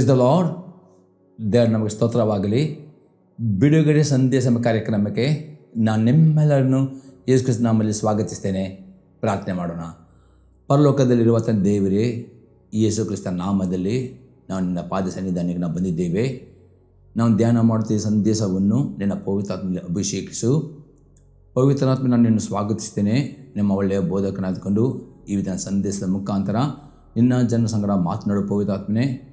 ಪ್ರಿಸ್ the lord ದೇವ್ರ ನಮಗೆ ಸ್ತೋತ್ರವಾಗಲಿ. ಬಿಡುಗಡೆ ಸಂದೇಶ ಕಾರ್ಯಕ್ರಮಕ್ಕೆ ನಾನು ನಿಮ್ಮೆಲ್ಲರನ್ನು ಯೇಸು ನಾಮಲ್ಲಿ ಸ್ವಾಗತಿಸ್ತೇನೆ. ಪ್ರಾರ್ಥನೆ ಮಾಡೋಣ. ಪರಲೋಕದಲ್ಲಿರುವ ತನ್ನ ದೇವರೇ, ಯೇಸು ಕ್ರಿಸ್ತ ನಾಮದಲ್ಲಿ ನಾವು ನಿನ್ನ ಪಾದ ಸನ್ನಿಧಾನಕ್ಕೆ ನಾವು ಬಂದಿದ್ದೇವೆ. ನಾವು ಧ್ಯಾನ ಮಾಡುತ್ತಿದ್ದ ಸಂದೇಶವನ್ನು ನಿನ್ನ ಪವಿತ್ರಾತ್ಮದಲ್ಲಿ ಅಭಿಷೇಕಿಸು. ಪವಿತ್ರಾತ್ಮ ನಾನು ನಿನ್ನ ಸ್ವಾಗತಿಸ್ತೇನೆ. ನಿಮ್ಮ ಒಳ್ಳೆಯ ಬೋಧಕನಾದ್ಕೊಂಡು ಈ ವಿಧಾನ ಸಂದೇಶದ ಮುಖಾಂತರ ನಿನ್ನ ಜನ ಸಂಗಡ ಮಾತನಾಡುವ ಪವಿತ್ರಾತ್ಮನೆ.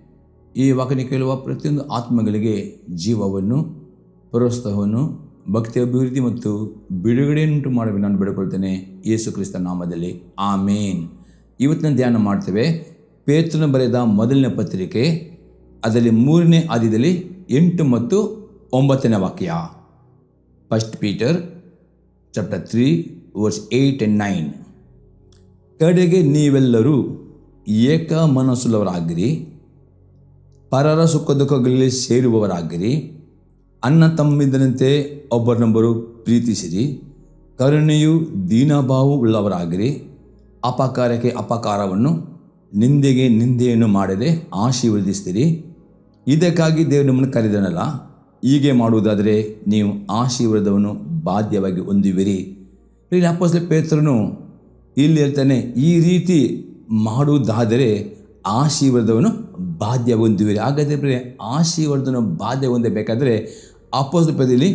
ಈ ವಾಕ್ಯನ ಕೇಳುವ ಪ್ರತಿಯೊಂದು ಆತ್ಮಗಳಿಗೆ ಜೀವವನ್ನು ಪ್ರೋತ್ಸಾಹವನ್ನು ಭಕ್ತಿ ಅಭಿವೃದ್ಧಿ ಮತ್ತು ಬಿಡುಗಡೆಯನ್ನುಂಟು ಮಾಡಬೇಕು ನಾನು ಬೇಡಿಕೊಳ್ತೇನೆ ಯೇಸು ಕ್ರಿಸ್ತ ನಾಮದಲ್ಲಿ. ಆಮೇನ್. ಇವತ್ತಿನ ಧ್ಯಾನ ಮಾಡ್ತೇವೆ. ಪೇತ್ರನ ಬರೆದ ಮೊದಲನೇ ಪತ್ರಿಕೆ, ಅದರಲ್ಲಿ ಮೂರನೇ ಆದ್ಯದಲ್ಲಿ ಎಂಟು ಮತ್ತು ಒಂಬತ್ತನೇ ವಾಕ್ಯ. First Peter chapter three verse eight and nine ಕಡೆಗೆ ನೀವೆಲ್ಲರೂ ಏಕ ಮನಸ್ಸುಳ್ಳವರಾಗಿರಿ. ಪರರ ಸುಖ ದುಃಖಗಳಲ್ಲಿ ಸೇರುವವರಾಗಿರಿ. ಅನ್ನ ತಮ್ಮಿದ್ದರಂತೆ ಒಬ್ಬರನ್ನೊಬ್ಬರು ಪ್ರೀತಿಸಿರಿ. ಕರುಣೆಯು ದೀನಭಾವು ಉಳ್ಳವರಾಗಿರಿ ಅಪಕಾರಕ್ಕೆ ಅಪಕಾರವನ್ನು, ನಿಂದೆಗೆ ನಿಂದೆಯನ್ನು ಮಾಡದೆ ಆಶೀರ್ವದಿಸ್ತೀರಿ ಇದಕ್ಕಾಗಿ ದೇವರು ನಿಮ್ಮನ್ನು ಕರೆದನಲ್ಲ, ಹೀಗೆ ಮಾಡುವುದಾದರೆ ನೀವು ಆಶೀರ್ವಾದವನ್ನು ಬಾಧ್ಯವಾಗಿ ಹೊಂದುವಿರಿ. ಇಲ್ಲಿ ಪೇತ್ರನು ಇಲ್ಲಿ ಹೇಳ್ತಾನೆ ಈ ರೀತಿ ಮಾಡುವುದಾದರೆ ಆಶೀರ್ವಾದವನ್ನು ಬಾಧ್ಯ ಹೊಂದುವಿರಿ. ಹಾಗಾದರೆ ಆಶೀರ್ವಾದವನ್ನು ಬಾಧ್ಯ ಹೊಂದಬೇಕಾದರೆ ಪದದಲ್ಲಿ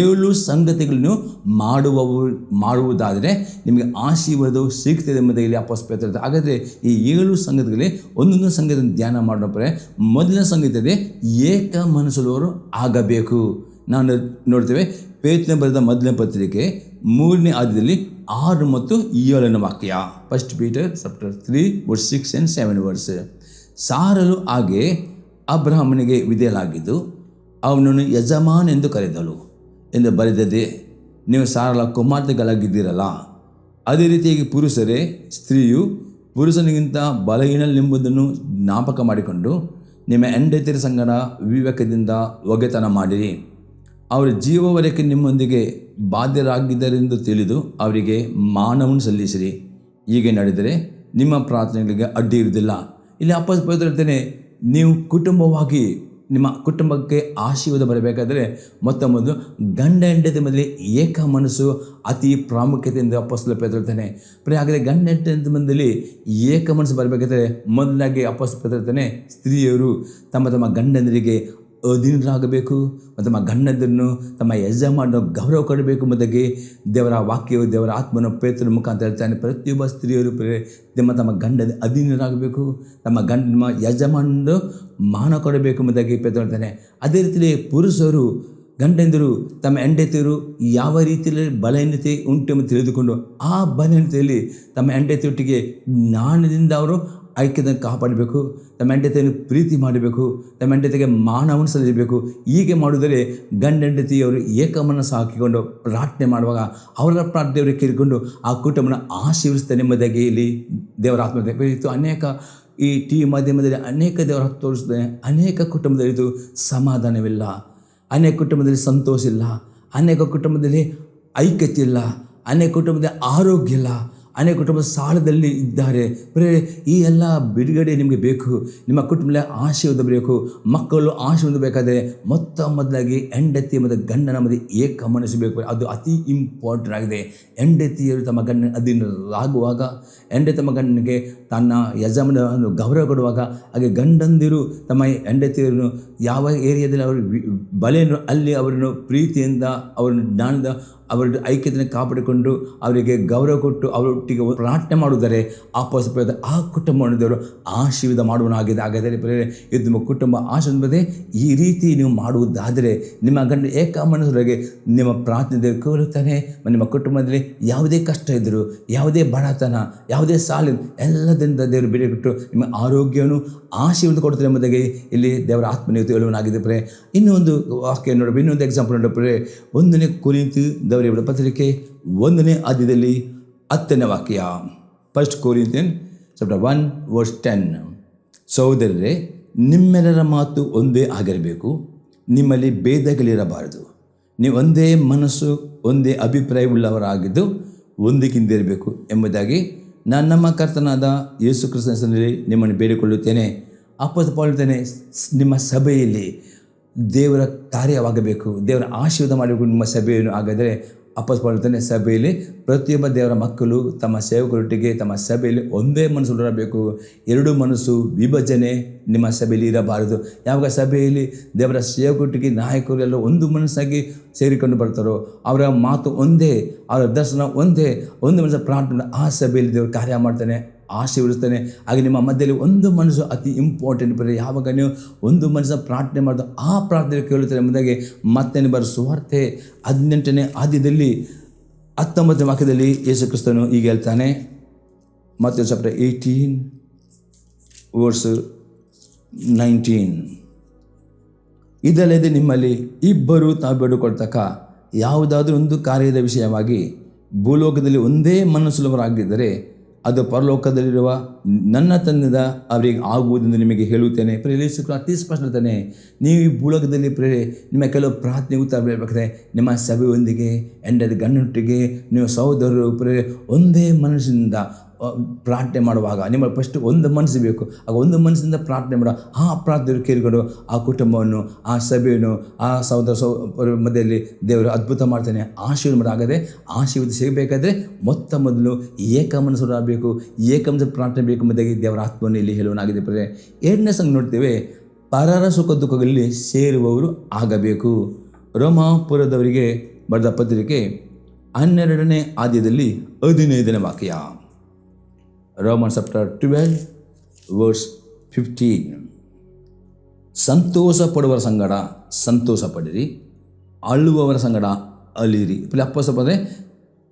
ಏಳು ಸಂಗತಿಗಳನ್ನು ಮಾಡುವ ಮಾಡುವುದಾದರೆ ನಿಮಗೆ ಆಶೀರ್ವಾದವು ಸಿಗ್ತದೆ ಎಂಬುದಾಗಿ ಇಲ್ಲಿ ಪದ ಹಾಗಾದರೆ ಈ ಏಳು ಸಂಗತಿಗಳಲ್ಲಿ ಒಂದೊಂದು ಸಂಗತಿಯನ್ನು ಧ್ಯಾನ ಮಾಡೋಪ್ರೆ ಮೊದಲನೇ ಸಂಗತಿಯಲ್ಲಿ ಏಕ ಮನಸ್ಸುಳ್ಳವರು ಆಗಬೇಕು. ನಾನು ನೋಡ್ತೇವೆ ಪೇತ್ನ ಬರೆದ ಮೊದಲನೇ ಪತ್ರಿಕೆ ಮೂರನೇ ಆದ್ಯದಲ್ಲಿ ಆರು ಮತ್ತು ಏಳನೇ ವಾಕ್ಯ. First Peter chapter three verse six and seven verse ಸಾರಲು ಹಾಗೆ ಅಬ್ರಹ್ಮನಿಗೆ ವಿಧೇಯಲಾಗಿದ್ದು ಅವನನ್ನು ಯಜಮಾನ್ ಎಂದು ಕರೆದಳು ಎಂದು ಬರೆದದೆ, ನೀವು ಸಾರಲ ಕುಮಾರ್ತೆಗಳಾಗಿದ್ದೀರಲ್ಲ? ಅದೇ ರೀತಿಯಾಗಿ ಪುರುಷರೇ, ಸ್ತ್ರೀಯು ಪುರುಷನಿಗಿಂತ ಬಲಹೀನಲೆಂಬುದನ್ನು ಜ್ಞಾಪಕ ಮಾಡಿಕೊಂಡು, ನಿಮ್ಮ ಹೆಂಡತಿಯರ ಸಂಗಡ ವಿವೇಕದಿಂದ ಒಗೆತನ ಮಾಡಿರಿ. ಅವರ ಜೀವವರೆಗೆ ನಿಮ್ಮೊಂದಿಗೆ ಬಾಧ್ಯರಾಗಿದ್ದರೆಂದು ತಿಳಿದು ಅವರಿಗೆ ಮಾನವನ್ನು ಸಲ್ಲಿಸಿರಿ. ಹೀಗೆ ನಡೆದರೆ ನಿಮ್ಮ ಪ್ರಾರ್ಥನೆಗಳಿಗೆ ಅಡ್ಡಿ ಇರುವುದಿಲ್ಲ. ಇಲ್ಲಿ ಅಪ್ಪಸ್ ಬರ್ತೇನೆ ನೀವು ಕುಟುಂಬವಾಗಿ, ನಿಮ್ಮ ಕುಟುಂಬಕ್ಕೆ ಆಶೀರ್ವಾದ ಬರಬೇಕಾದರೆ ಮೊತ್ತ ಮೊದಲು ಗಂಡ ಹೆಂಡತಿ ಮಧ್ಯೆ ಏಕ ಮನಸ್ಸು, ಅತಿ ಪ್ರಾಮುಖ್ಯತೆಯಿಂದ ಅಪ್ಪಸ್ತಲ ಹೇಳ್ತಾನೆ ಪ್ರಿಯ, ಹಾಗಾದರೆ ಗಂಡ ಹೆಂಡತಿ ಮಂದಲ್ಲಿ ಏಕ ಮನಸ್ಸು ಬರಬೇಕಾದರೆ ಮೊದಲಾಗಿ ಅಪ್ಪಸ್ತಲ ಹೇಳ್ತಾನೆ ಸ್ತ್ರೀಯರು ತಮ್ಮ ತಮ್ಮ ಗಂಡಂದರಿಗೆ ಅಧೀನರಾಗಬೇಕು ತಮ್ಮ ಗಂಡದನ್ನು ತಮ್ಮ ಯಜಮಾನ ಗೌರವ ಕೊಡಬೇಕು ಮೊದಲಿಗೆ ದೇವರ ವಾಕ್ಯವು ದೇವರ ಆತ್ಮನ ಪೇತ್ರ ಮುಖಾಂತರ ಹೇಳ್ತಾನೆ. ಪ್ರತಿಯೊಬ್ಬ ಸ್ತ್ರೀಯರು ಪ್ರೇ ತಮ್ಮ ತಮ್ಮ ಗಂಡದ ಅಧೀನರಾಗಬೇಕು, ತಮ್ಮ ಗಂಡ ಯಜಮಾನರು ಮಾನ ಕೊಡಬೇಕು ಎಂಬುದಾಗಿ ಪೇತ್ರ ಹೇಳ್ತಾನೆ. ಅದೇ ರೀತಿಯಲ್ಲಿ ಪುರುಷರು ಗಂಡಂದಿರು ತಮ್ಮ ಹೆಂಡತಿಯರು ಯಾವ ರೀತಿಯಲ್ಲಿ ಬಲಹೀನತೆ ಉಂಟು ಎಂದು ತಿಳಿದುಕೊಂಡು, ಆ ಬಲಹೀನತೆಯಲ್ಲಿ ತಮ್ಮ ಹೆಂಡತಿಯೊಟ್ಟಿಗೆ ಜ್ಞಾನದಿಂದ ಅವರು ಐಕ್ಯತೆಯನ್ನು ಕಾಪಾಡಬೇಕು, ತಮ್ಮ ಹೆಂಡತಿಯನ್ನು ಪ್ರೀತಿ ಮಾಡಬೇಕು, ತಮ್ಮ ಹೆಂಡತಿಗೆ ಮಾನವನ್ನು ಸಲ್ಲಿಸಬೇಕು. ಹೀಗೆ ಮಾಡಿದರೆ ಗಂಡ ಹೆಂಡತಿಯವರು ಏಕಮನಸ್ಸು ಹಾಕಿಕೊಂಡು ಪ್ರಾರ್ಥನೆ ಮಾಡುವಾಗ ಅವರ ಪ್ರಾರ್ಥನೆಯವರಿಗೆ ಕೇಳಿಕೊಂಡು ಆ ಕುಟುಂಬನ ಆಶೀರ್ವಿಸ್ತಾರೆ ಎಂಬುದಾಗಿ ಇಲ್ಲಿ ದೇವರ ಆತ್ಮ ಇತ್ತು. ಅನೇಕ ಈ ಟಿ ವಿ ಮಾಧ್ಯಮದಲ್ಲಿ ಅನೇಕ ದೇವರ ತೋರಿಸ್ತಾನೆ ಅನೇಕ ಕುಟುಂಬದಲ್ಲಿ ಸಮಾಧಾನವಿಲ್ಲ. ಅನೇಕ ಕುಟುಂಬದಲ್ಲಿ ಸಂತೋಷ ಇಲ್ಲ. ಅನೇಕ ಕುಟುಂಬದಲ್ಲಿ ಐಕ್ಯತೆ ಇಲ್ಲ. ಅನೇಕ ಕುಟುಂಬದಲ್ಲಿ ಆರೋಗ್ಯ ಇಲ್ಲ. ಅನೇಕ ಕುಟುಂಬ ಸಾಲದಲ್ಲಿ ಇದ್ದಾರೆ. ಬರೇ ಈ ಎಲ್ಲ ಬಿಡುಗಡೆ ನಿಮಗೆ ಬೇಕು. ನಿಮ್ಮ ಕುಟುಂಬದಲ್ಲಿ ಆಶೀರ್ವಾದ ಬೇಕು ಮಕ್ಕಳು ಆಶೆ ಬೇಕಾದರೆ ಮೊತ್ತ ಮೊದಲಾಗಿ ಹೆಂಡತಿ ಮತ್ತು ಗಂಡನ ಮಧ್ಯೆ ಏಕ ಮನಸ್ಸು ಅದು ಅತಿ ಇಂಪಾರ್ಟೆಂಟ್ ಆಗಿದೆ. ಹೆಂಡತಿಯರು ತಮ್ಮ ಗಂಡನ ಅಧೀನರಾಗುವಾಗ ಹೆಂಡತಿ ತಮ್ಮ ಗಂಡನಿಗೆ ತನ್ನ ಯಜಮಾನನ್ನು ಗೌರವ ಕೊಡುವಾಗ, ಹಾಗೆ ಗಂಡಂದಿರು ತಮ್ಮ ಹೆಂಡತಿಯರನ್ನು ಯಾವ ಏರಿಯಾದಲ್ಲಿ ಅವರು ಬಲೆಯನ್ನು, ಅಲ್ಲಿ ಅವರನ್ನು ಪ್ರೀತಿಯಿಂದ, ಅವರನ್ನು ಜ್ಞಾನದ ಅವರ ಐಕ್ಯತೆಯನ್ನು ಕಾಪಾಡಿಕೊಂಡು ಅವರಿಗೆ ಗೌರವ ಕೊಟ್ಟು ಅವರೊಟ್ಟಿಗೆ ಪ್ರಾರ್ಥನೆ ಮಾಡುವುದರೆ ಆ ಪಾಸ ಆ ಕುಟುಂಬವನ್ನು ದೇವರು ಆಶೀರ್ವಾದ ಮಾಡುವನಾಗಿದೆ ಹಾಗಾದರೆ ಪ್ರೇರೆ ಇದು ನಿಮ್ಮ ಕುಟುಂಬ ಆಶೀರ್ವಾದ ಈ ರೀತಿ ನೀವು ಮಾಡುವುದಾದರೆ ನಿಮ್ಮ ಗಂಡ ಏಕ ನಿಮ್ಮ ಪ್ರಾರ್ಥನೆ ದೇವರು ಕೋರುತ್ತಾನೆ ನಿಮ್ಮ ಕುಟುಂಬದಲ್ಲಿ ಯಾವುದೇ ಕಷ್ಟ ಇದ್ದರೂ, ಯಾವುದೇ ಬಡತನ, ಯಾವುದೇ ಸಾಲ ಎಲ್ಲದಿಂದ ದೇವರು ಬಿಡಿ ಕೊಟ್ಟು ನಿಮ್ಮ ಆರೋಗ್ಯವನ್ನು ಆಶೀರ್ವಾದ ಕೊಡುತ್ತದೆ ಎಂಬುದಾಗಿ ಇಲ್ಲಿ ದೇವರ ಆತ್ಮನಿಯುತ ಹೇಳುವನಾಗಿದೆ ಪ್ರೇ ಇನ್ನೊಂದು ವಾಕ್ಯ ನೋಡಬೇಕು ಇನ್ನೊಂದು ಎಕ್ಸಾಂಪಲ್ ನೋಡಬೇಕು ಒಂದನೇ ಕುರಿತು ದೇವರ ಪತ್ರಿಕೆ ಒಂದನೇ ಆದ್ಯದಲ್ಲಿ ಹತ್ತನೇ ವಾಕ್ಯ. First Corinthian chapter one verse ten ಸಹೋದರರೇ, ನಿಮ್ಮೆಲ್ಲರ ಮಾತು ಒಂದೇ ಆಗಿರಬೇಕು. ನಿಮ್ಮಲ್ಲಿ ಭೇದಗಳಿರಬಾರದು. ನೀವು ಒಂದೇ ಮನಸ್ಸು, ಒಂದೇ ಅಭಿಪ್ರಾಯವುಳ್ಳವರಾಗಿದ್ದು ಒಂದಕ್ಕಿಂದಿರಬೇಕು ಎಂಬುದಾಗಿ ನಾನು ನಮ್ಮ ಕರ್ತನಾದ ಯೇಸು ಕ್ರಿಸ್ತನ ಹೆಸರಿನಲ್ಲಿ ನಿಮ್ಮನ್ನು ಬೇಡಿಕೊಳ್ಳುತ್ತೇನೆ. ಅಪ್ಪಸ್ತೇನೆ ನಿಮ್ಮ ಸಭೆಯಲ್ಲಿ ದೇವರ ಕಾರ್ಯವಾಗಬೇಕು. ದೇವರ ಆಶೀರ್ವಾದ ಮಾಡಬೇಕು ನಿಮ್ಮ ಸಭೆಯನ್ನು ಹಾಗಾದರೆ ಮಾಡುತ್ತಾನೆ ಸಭೆಯಲ್ಲಿ ಪ್ರತಿಯೊಬ್ಬ ದೇವರ ಮಕ್ಕಳು ತಮ್ಮ ಸೇವಕರೊಟ್ಟಿಗೆ ತಮ್ಮ ಸಭೆಯಲ್ಲಿ ಒಂದೇ ಮನಸ್ಸು ಇರಬೇಕು ಎರಡು ಮನಸ್ಸು ವಿಭಜನೆ ನಿಮ್ಮ ಸಭೆಯಲ್ಲಿ ಇರಬಾರದು. ಯಾವಾಗ ಸಭೆಯಲ್ಲಿ ದೇವರ ಸೇವಕರೊಟ್ಟಿಗೆ ನಾಯಕರು ಎಲ್ಲ ಒಂದು ಮನಸ್ಸಾಗಿ ಸೇರಿಕೊಂಡು ಬರ್ತಾರೋ ಅವರ ಮಾತು ಒಂದೇ, ಅವರ ದರ್ಶನ ಒಂದೇ, ಒಂದು ಮನಸ್ಸು ಪ್ರಾರ್ಥನೆ ಆ ಸಭೆಯಲ್ಲಿ ದೇವರು ಕಾರ್ಯ ಮಾಡ್ತಾನೆ. ಆಶೀರ್ವದಿಸ್ತಾನೆ ಹಾಗೆ ನಿಮ್ಮ ಮಧ್ಯದಲ್ಲಿ ಒಂದು ಮನಸ್ಸು ಅತಿ ಇಂಪಾರ್ಟೆಂಟ್ ಬರೀ ಯಾವಾಗ ನೀವು ಒಂದು ಮನಸ್ಸು ಪ್ರಾರ್ಥನೆ ಮಾಡೋದು ಆ ಪ್ರಾರ್ಥನೆ ಕೇಳುತ್ತಾರೆ ಎಂಬುದಾಗಿ ಮತ್ತೆ ಬರೋ ಸುವಾರ್ತೆ ಹದಿನೆಂಟನೇ ಆದ್ಯದಲ್ಲಿ ಹತ್ತೊಂಬತ್ತನೇ ವಾಕ್ಯದಲ್ಲಿ ಯೇಸು ಕ್ರಿಸ್ತನು ಈಗ ಹೇಳ್ತಾನೆ. ಮತ್ತೆ ಚಾಪ್ಟರ್ ಏಯ್ಟೀನ್ ವರ್ಸ್ ನೈನ್ಟೀನ್ ಇದಲ್ಲದೆ ನಿಮ್ಮಲ್ಲಿ ಇಬ್ಬರು ತಾವು ಬೇಡಿಕೊಳ್ತಕ್ಕ ಯಾವುದಾದ್ರೂ ಒಂದು ಕಾರ್ಯದ ವಿಷಯವಾಗಿ ಭೂಲೋಕದಲ್ಲಿ ಒಂದೇ ಮನಸ್ಸುಳ್ಳವರಾಗಿದ್ದರೆ ಅದು ಪರಲೋಕದಲ್ಲಿರುವ ನನ್ನ ತನ್ನದ ಅವರಿಗೆ ಆಗುವುದೆಂದು ನಿಮಗೆ ಹೇಳುತ್ತೇನೆ. ಪ್ರೇರಿಸು ಅತಿ ಸ್ಪಷ್ಟತಾನೆ ನೀವು ಈ ಭೂಲೋಕದಲ್ಲಿ ಪ್ರೇರೆ ನಿಮ್ಮ ಕೆಲವು ಪ್ರಾರ್ಥನೆ ಉತ್ತರ ಬರಬೇಕಾದ್ರೆ ನಿಮ್ಮ ಸಭೆಯೊಂದಿಗೆ ಎಂಡದ ಗಂಡನೊಟ್ಟಿಗೆ ನೀವು ಸಹೋದರರು ಪ್ರೇರೆ ಒಂದೇ ಮನಸ್ಸಿನಿಂದ ಪ್ರಾರ್ಥನೆ ಮಾಡುವಾಗ ನಿಮ್ಮ ಫಸ್ಟ್ ಒಂದು ಮನಸ್ಸು ಬೇಕು. ಆಗ ಒಂದು ಮನಸ್ಸಿಂದ ಪ್ರಾರ್ಥನೆ ಮಾಡೋ. ಆ ಪ್ರಾರ್ಥನೆ ಕೇಳಿಕೊಂಡು ಆ ಕುಟುಂಬವನ್ನು, ಆ ಸಭೆಯನ್ನು, ಆ ಸಹೋದರ ಸೌ ಮಧ್ಯದಲ್ಲಿ ದೇವರು ಅದ್ಭುತ ಮಾಡ್ತಾನೆ. ಆಶೀರ್ವಾದ ಮಾಡಾಗದೆ ಆಶೀರ್ವಾದ ಸಿಗಬೇಕಾದ್ರೆ ಮೊತ್ತ ಮೊದಲು ಏಕ ಮನಸ್ಸು ಆಗಬೇಕು ಏಕ ಮನಸ್ಸು ಪ್ರಾರ್ಥನೆ ಬೇಕು ಮಧ್ಯೆ ದೇವರ ಆತ್ಮವನ್ನು ಇಲ್ಲಿ ಹೇಳುವನಾಗಿದೆ ಪ್ರಿಯರೇ. ಎರಡನೇ ಸಂಘ ನೋಡ್ತೇವೆ. ಪರರ ಸುಖ ದುಃಖಗಳಲ್ಲಿ ಸೇರುವವರು ಆಗಬೇಕು. ರೋಮಾಪುರದವರಿಗೆ ಬರೆದ ಪತ್ರಿಕೆ ಹನ್ನೆರಡನೇ ಆದ್ಯದಲ್ಲಿ ಹದಿನೈದನೇ ವಾಕ್ಯ. Roman chapter twelve verse fifteen ಸಂತೋಷ ಪಡುವರ ಸಂಗಡ ಸಂತೋಷ ಪಡಿರಿ ಅಳುವವರ ಸಂಗಡ ಅಲಿರಿ ಅಪ್ಪಸ ಬಂದರೆ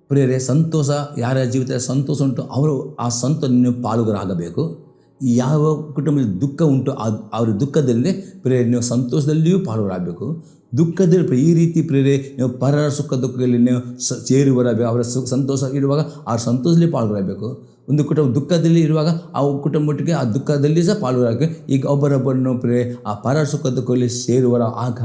ಪ್ರಿಯರೇ, ಸಂತೋಷ, ಯಾರ ಜೀವಿತ ಸಂತೋಷ ಉಂಟು, ಅವರು ಆ ಸಂತೋಷ ನೀವು ಪಾಲುಗರಾಗಬೇಕು ಯಾವ ಕುಟುಂಬದಲ್ಲಿ ದುಃಖ ಉಂಟು ಅವರ ದುಃಖದಲ್ಲಿ ಪ್ರೇರೆ ನೀವು ಸಂತೋಷದಲ್ಲಿಯೂ ಪಾಲುಗರಾಗಬೇಕು ದುಃಖದಲ್ಲಿ ಈ ರೀತಿ ಪ್ರೇರೆ ನೀವು ಪರರ ಸುಖ ದುಃಖದಲ್ಲಿ ನೀವು ಸೇರಿ ಬರಬೇಕು ಅವರ ಸುಖ ಸಂತೋಷ ಇರುವಾಗ ಆ ಸಂತೋಷದಲ್ಲಿ ಪಾಲ್ಗೊಳ್ಳಬೇಕು ಒಂದು ಕುಟುಂಬ ದುಃಖದಲ್ಲಿ ಇರುವಾಗ ಆ ಕುಟುಂಬಕ್ಕೆ ಆ ದುಃಖದಲ್ಲಿ ಸಹ ಪಾಲ್ಗೊಳ್ಳಬೇಕು ಈಗ ಒಬ್ಬರೊಬ್ಬರನ್ನು ಪ್ರೇ ಆ ಪರ ಸುಖ ದುಃಖದಲ್ಲಿ ಸೇರುವರ ಆಗ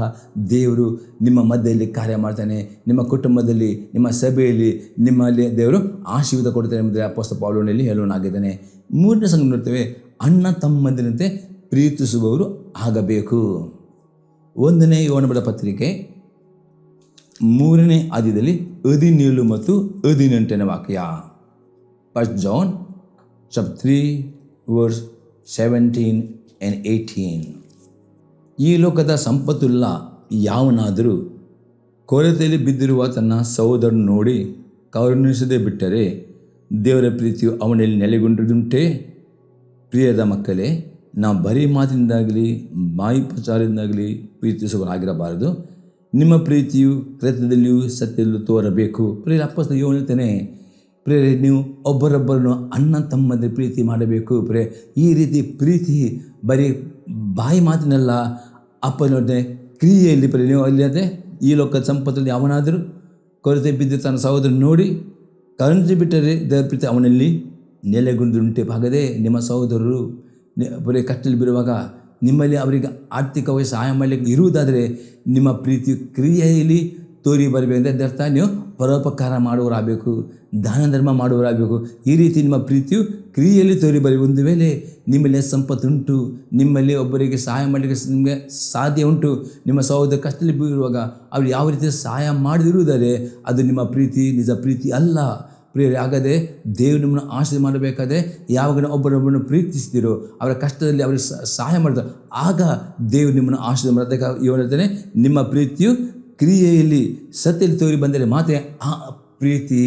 ದೇವರು ನಿಮ್ಮ ಮಧ್ಯದಲ್ಲಿ ಕಾರ್ಯ ಮಾಡ್ತಾನೆ. ನಿಮ್ಮ ಕುಟುಂಬದಲ್ಲಿ, ನಿಮ್ಮ ಸಭೆಯಲ್ಲಿ ನಿಮ್ಮಲ್ಲಿ ದೇವರು ಆಶೀರ್ವಾದ ಕೊಡ್ತಾನೆ ಎಂಬುದೇ ಅಪ್ಪಸ್ತ ಪಾಲುನಲ್ಲಿ ಹೇಳೋನಾಗಿದ್ದಾನೆ. ಮೂರನೇ ಸಂಘ ನೋಡ್ತೇವೆ, ಅಣ್ಣ ತಮ್ಮಂದಿನಂತೆ ಪ್ರೀತಿಸುವವರು ಆಗಬೇಕು. ಒಂದನೇ ಯೋನಬಡ ಪತ್ರಿಕೆ, ಮೂರನೇ ಆದ್ಯದಲ್ಲಿ ಹದಿನೇಳು ಮತ್ತು ಹದಿನೆಂಟನೇ ವಾಕ್ಯ. First John chapter three verse seventeen and eighteen ಈ ಲೋಕದ ಸಂಪತ್ತುಲ್ಲ ಯಾವನಾದರೂ ಕೊರತೆಯಲ್ಲಿ ಬಿದ್ದಿರುವ ತನ್ನ ಸಹೋದರನು ನೋಡಿ ಕರುಣಿಸದೆ ಬಿಟ್ಟರೆ ದೇವರ ಪ್ರೀತಿಯು ಅವನಲ್ಲಿ ನೆಲೆಗೊಂಡಿದುಂಟೇ ಪ್ರಿಯದ ಮಕ್ಕಳೇ, ನಾವು ಬರೀ ಮಾತಿನಿಂದಾಗಲಿ, ಬಾಯಿ ಪ್ರಚಾರದಿಂದಾಗಲಿ ಪ್ರೀತಿಸುವರಾಗಿರಬಾರದು ನಿಮ್ಮ ಪ್ರೀತಿಯು ಕೃತ್ಯದಲ್ಲಿಯೂ ಸತ್ಯದಲ್ಲೂ ತೋರಬೇಕು. ಪ್ರಿಯ ಅಪ್ಪಸ್ತ ಏನು ಹೇಳ್ತೇನೆ ಪ್ರೇರೆ ನೀವು ಒಬ್ಬರೊಬ್ಬರನ್ನು ಅಣ್ಣ ತಮ್ಮದ ಪ್ರೀತಿ ಮಾಡಬೇಕು. ಪ್ರೇ ಈ ರೀತಿ ಪ್ರೀತಿ ಬರೀ ಬಾಯಿ ಮಾತಿನಲ್ಲ ಅಪ್ಪನೊಡನೆ ಕ್ರಿಯೆಯಲ್ಲಿ ಪ್ರೇ ನೀವು ಅಲ್ಲಿ ಅದೇ ಈ ಲೋಕದ ಸಂಪತ್ತಲ್ಲಿ ಅವನಾದರೂ ಕೊರತೆ ಬಿದ್ದು ತನ್ನ ಸಹೋದರ ನೋಡಿ ಕರಂಜಿ ಬಿಟ್ಟರೆ ದೇವರ ಪ್ರೀತಿ ಅವನಲ್ಲಿ ನೆಲೆಗೊಂಡುಂಟೆ ಆಗದೆ ನಿಮ್ಮ ಸಹೋದರರು ಬರೀ ಕಟ್ಟಲು ಬಿಡುವಾಗ ನಿಮ್ಮಲ್ಲಿ ಅವರಿಗೆ ಆರ್ಥಿಕವಾಗಿ ಸಹಾಯ ಮಾಡಲಿಕ್ಕೆ ಇರುವುದಾದರೆ ನಿಮ್ಮ ಪ್ರೀತಿ ಕ್ರಿಯೆಯಲ್ಲಿ ತೋರಿ ಬರಬೇಕಂದ್ರೆ ಅದರ್ಥ ನೀವು ಪರೋಪಕಾರ ಮಾಡುವರಾಗಬೇಕು ದಾನ ಧರ್ಮ ಮಾಡುವರಾಗಬೇಕು ಈ ರೀತಿ ನಿಮ್ಮ ಪ್ರೀತಿಯು ಕ್ರಿಯೆಯಲ್ಲಿ ತೋರಿ ಬರಬೇಕು ಒಂದು ವೇಳೆ ನಿಮ್ಮಲ್ಲಿ ಸಂಪತ್ತುಂಟು, ನಿಮ್ಮಲ್ಲಿ ಒಬ್ಬರಿಗೆ ಸಹಾಯ ಮಾಡಲಿಕ್ಕೆ ನಿಮಗೆ ಸಾಧ್ಯ ಉಂಟು, ನಿಮ್ಮ ಸಹೋದರ ಕಷ್ಟದಲ್ಲಿ ಬೀಳುವಾಗ ಅವ್ರು ಯಾವ ರೀತಿ ಸಹಾಯ ಮಾಡದಿರುವುದಾದರೆ ಅದು ನಿಮ್ಮ ಪ್ರೀತಿ, ನಿಜ ಪ್ರೀತಿ ಅಲ್ಲ. ಪ್ರಿಯರೇ ಆಗದೆ ದೇವರು ನಿಮ್ಮನ್ನು ಆಶ್ರಯ ಮಾಡಬೇಕಾದ್ರೆ ಯಾವಾಗ ಒಬ್ಬರೊಬ್ಬರನ್ನು ಪ್ರೀತಿಸ್ತೀರೋ, ಅವರ ಕಷ್ಟದಲ್ಲಿ ಅವರಿಗೆ ಸಹಾಯ ಮಾಡಿದ್ರು ಆಗ ದೇವರು ನಿಮ್ಮನ್ನು ಆಶ್ರಯ ಮಾಡೋದಕ್ಕೆ ಹೇಳ್ತಾನೆ, ನಿಮ್ಮ ಪ್ರೀತಿಯು ಕ್ರಿಯೆಯಲ್ಲಿ ಸತ್ಯದಲ್ಲಿ ತೋರಿ ಬಂದರೆ ಮಾತ್ರ ಆ ಪ್ರೀತಿ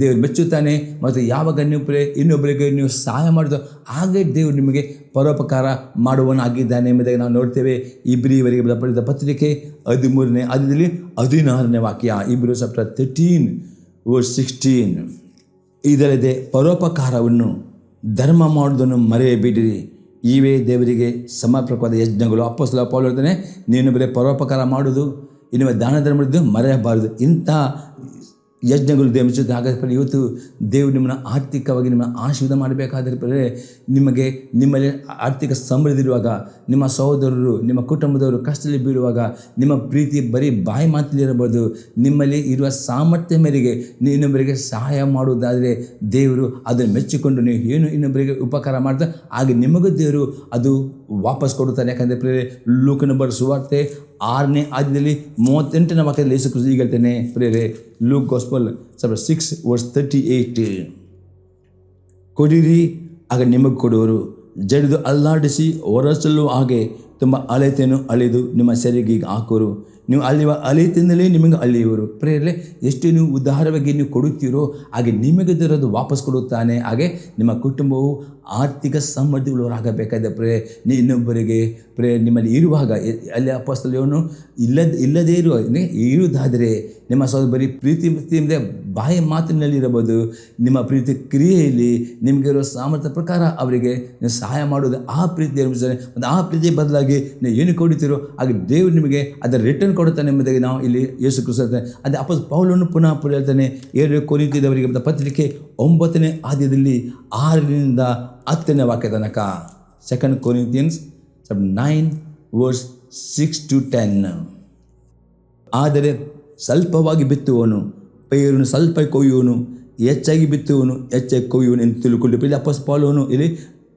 ದೇವರು ಮೆಚ್ಚುತ್ತಾನೆ ಮತ್ತು ಯಾವಾಗ ನೀವು ಇನ್ನೊಬ್ಬರಿಗೆ ನೀವು ಸಹಾಯ ಮಾಡಿದೋ ಹಾಗೆ ದೇವರು ನಿಮಗೆ ಪರೋಪಕಾರ ಮಾಡುವನಾಗಿದ್ದಾನೆ ಎಂಬುದಾಗಿ ನಾವು ನೋಡ್ತೇವೆ. ಇಬ್ರಿಯವರಿಗೆ ಬರೆದ ಪತ್ರಿಕೆ ಹದಿಮೂರನೇ ಅದರಲ್ಲಿ ಹದಿನಾರನೇ ವಾಕ್ಯ, ಇಬ್ರು ಸಪ್ಟರ್ ತರ್ಟೀನ್ ವರ್ಸ್ ಸಿಕ್ಸ್ಟೀನ್ ಇದಲ್ಲದೆ ಪರೋಪಕಾರವನ್ನು ಧರ್ಮ ಮಾಡುವುದನ್ನು ಮರೆಯಬೇಡಿರಿ. ಇವೇ ದೇವರಿಗೆ ಸಮರ್ಪಕವಾದ ಯಜ್ಞಗಳು. ಅಪ್ಪಸಲ ಪೌಲ್ ಹೇಳ್ತಾನೆ ನೀನು ಬರೀ ಪರೋಪಕಾರ ಮಾಡುವುದು, ಇನ್ನು ದಾನ ಮಾಡುವುದು ಮರೆಯಬಾರದು. ಇಂಥ ಯಜ್ಞಗಳು ದೇವಿಸುತ್ತೆ ಹಾಗಾದರೆ ಇವತ್ತು ದೇವರು ನಿಮ್ಮನ್ನು ಆರ್ಥಿಕವಾಗಿ ನಿಮ್ಮನ್ನು ಆಶೀರ್ವಾದ ಮಾಡಬೇಕಾದರೆ ನಿಮಗೆ ನಿಮ್ಮಲ್ಲಿ ಆರ್ಥಿಕ ಸಮೃದ್ಧಿ ಇರುವಾಗ, ನಿಮ್ಮ ಸಹೋದರರು, ನಿಮ್ಮ ಕುಟುಂಬದವರು ಕಷ್ಟದಲ್ಲಿ ಬೀಳುವಾಗ, ನಿಮ್ಮ ಪ್ರೀತಿ ಬರೀ ಬಾಯಿ ಮಾತಲ್ಲಿರಬಹುದು ನಿಮ್ಮಲ್ಲಿ ಇರುವ ಸಾಮರ್ಥ್ಯ ಮೇರೆಗೆ ನೀವು ಇನ್ನೊಬ್ಬರಿಗೆ ಸಹಾಯ ಮಾಡುವುದಾದರೆ ದೇವರು ಅದನ್ನು ಮೆಚ್ಚಿಕೊಂಡು ನೀವು ಏನು ಇನ್ನೊಬ್ಬರಿಗೆ ಉಪಕಾರ ಮಾಡ್ತಾ ಹಾಗೆ ನಿಮಗೂ ದೇವರು ಅದು ವಾಪಸ್ ಕೊಡುತ್ತಾನೆ ಯಾಕಂದರೆ ಪ್ರೇರೆ ಲೂಕನ ಬರ ಸುವಾರ್ತೆ ಆರನೇ ಆದ್ಯದಲ್ಲಿ ಮೂವತ್ತೆಂಟನೇ ವಾಕ್ಯದಲ್ಲಿ ಯೇಸು ಕೃಷಿ ಈಗ ಹೇಳ್ತೇನೆ. ಪ್ರೇರೆ ಲೂಕ್ ಗಾಸ್ಪಲ್ ಸಬ್ ಸಿಕ್ಸ್ ವರ್ಸ್ ತರ್ಟಿ ಏಯ್ಟ್ ಕೊಡಿರಿ, ಆಗ ನಿಮಗೆ ಕೊಡುವರು. ಜಡಿದು ಅಲ್ಲಾಡಿಸಿ ಹೊರಸಲು ಹಾಗೆ, ತುಂಬ ಅಳೆತೇನು ಅಳೆದು ನಿಮ್ಮ ಸೆರೆಗೆ ಹಾಕೋರು ನೀವು ಅಲ್ಲಿ ಅಲಿತಿಂದಲೇ ನಿಮಗೆ ಅಲ್ಲಿಯವರು. ಪ್ರೇರಲೆ ಎಷ್ಟು ನೀವು ಉದಾರವಾಗಿ ನೀವು ಕೊಡುತ್ತೀರೋ ಹಾಗೆ ನಿಮಗೆ ದೊರೆದು ವಾಪಸ್ ಕೊಡುತ್ತಾನೆ. ಹಾಗೆ ನಿಮ್ಮ ಕುಟುಂಬವು ಆರ್ಥಿಕ ಸಮೃದ್ಧಿ ಉಳ್ಳವರಾಗಬೇಕಾದ ಪ್ರೇ ನೀ ಇನ್ನೊಬ್ಬರಿಗೆ ಪ್ರೇ ನಿಮ್ಮಲ್ಲಿ ಇರುವಾಗ ಅಲ್ಲಿ ಅಪ್ಪಸ್ತಲವನ್ನು ಇಲ್ಲದ, ಇಲ್ಲದೇ ಇರುವ ಇರುವುದಾದರೆ ನಿಮ್ಮ ಸಹೋದರ ಬರೀ ಪ್ರೀತಿ ಪ್ರೀತಿಯಿಂದ ಬಾಯಿ ಮಾತಿನಲ್ಲಿ ಇರಬಹುದು. ನಿಮ್ಮ ಪ್ರೀತಿ ಕ್ರಿಯೆಯಲ್ಲಿ ನಿಮಗೆ ಸಾಮರ್ಥ್ಯ ಪ್ರಕಾರ ಅವರಿಗೆ ನೀವು ಸಹಾಯ ಮಾಡುವುದು ಆ ಪ್ರೀತಿ ನಿರ್ಮಿಸ್ತಾರೆ ಮತ್ತು ಆ ಪ್ರೀತಿ ಬದಲಾಗಿ ನೀವು ಏನು ಕೊಡುತ್ತೀರೋ ಹಾಗೆ ದೇವರು ನಿಮಗೆ ಅದರ ರಿಟರ್ನ್ ಕೊಡುತ್ತಾನೆ ಎಂಬುದಾಗಿ ನಾವು ಇಲ್ಲಿ ಯೇಸು ಕ್ರಿಸ್ತ ಅದೇ ಅಪ್ಪ ಪೌಲನ್ನು ಪುನಃ ಪುನಃ ಹೇಳ್ತಾನೆ, ಏಳು ಕೊರಿತಿದ್ದವರಿಗೆ ಬಂದ ಪತ್ರಿಕೆ ಒಂಬತ್ತನೇ ಆದ್ಯದಲ್ಲಿ ಆರರಿಂದ ಹತ್ತನೇ ವಾಕ್ಯ ತನಕ. Second Corinthians sub nine verse six to ten ಆದರೆ ಸ್ವಲ್ಪವಾಗಿ ಬಿತ್ತುವನು ಪೈರನ್ನು ಸ್ವಲ್ಪ ಕೊಯ್ಯುವನು ಹೆಚ್ಚಾಗಿ ಬಿತ್ತುವನು ಹೆಚ್ಚಾಗಿ ಕೊಯ್ಯುವನು ಎಂದು ತಿಳ್ಕೊಂಡು. ಇಲ್ಲಿ ಅಪ್ಪಸ್ ಪಾಲುವನು ಇಲ್ಲಿ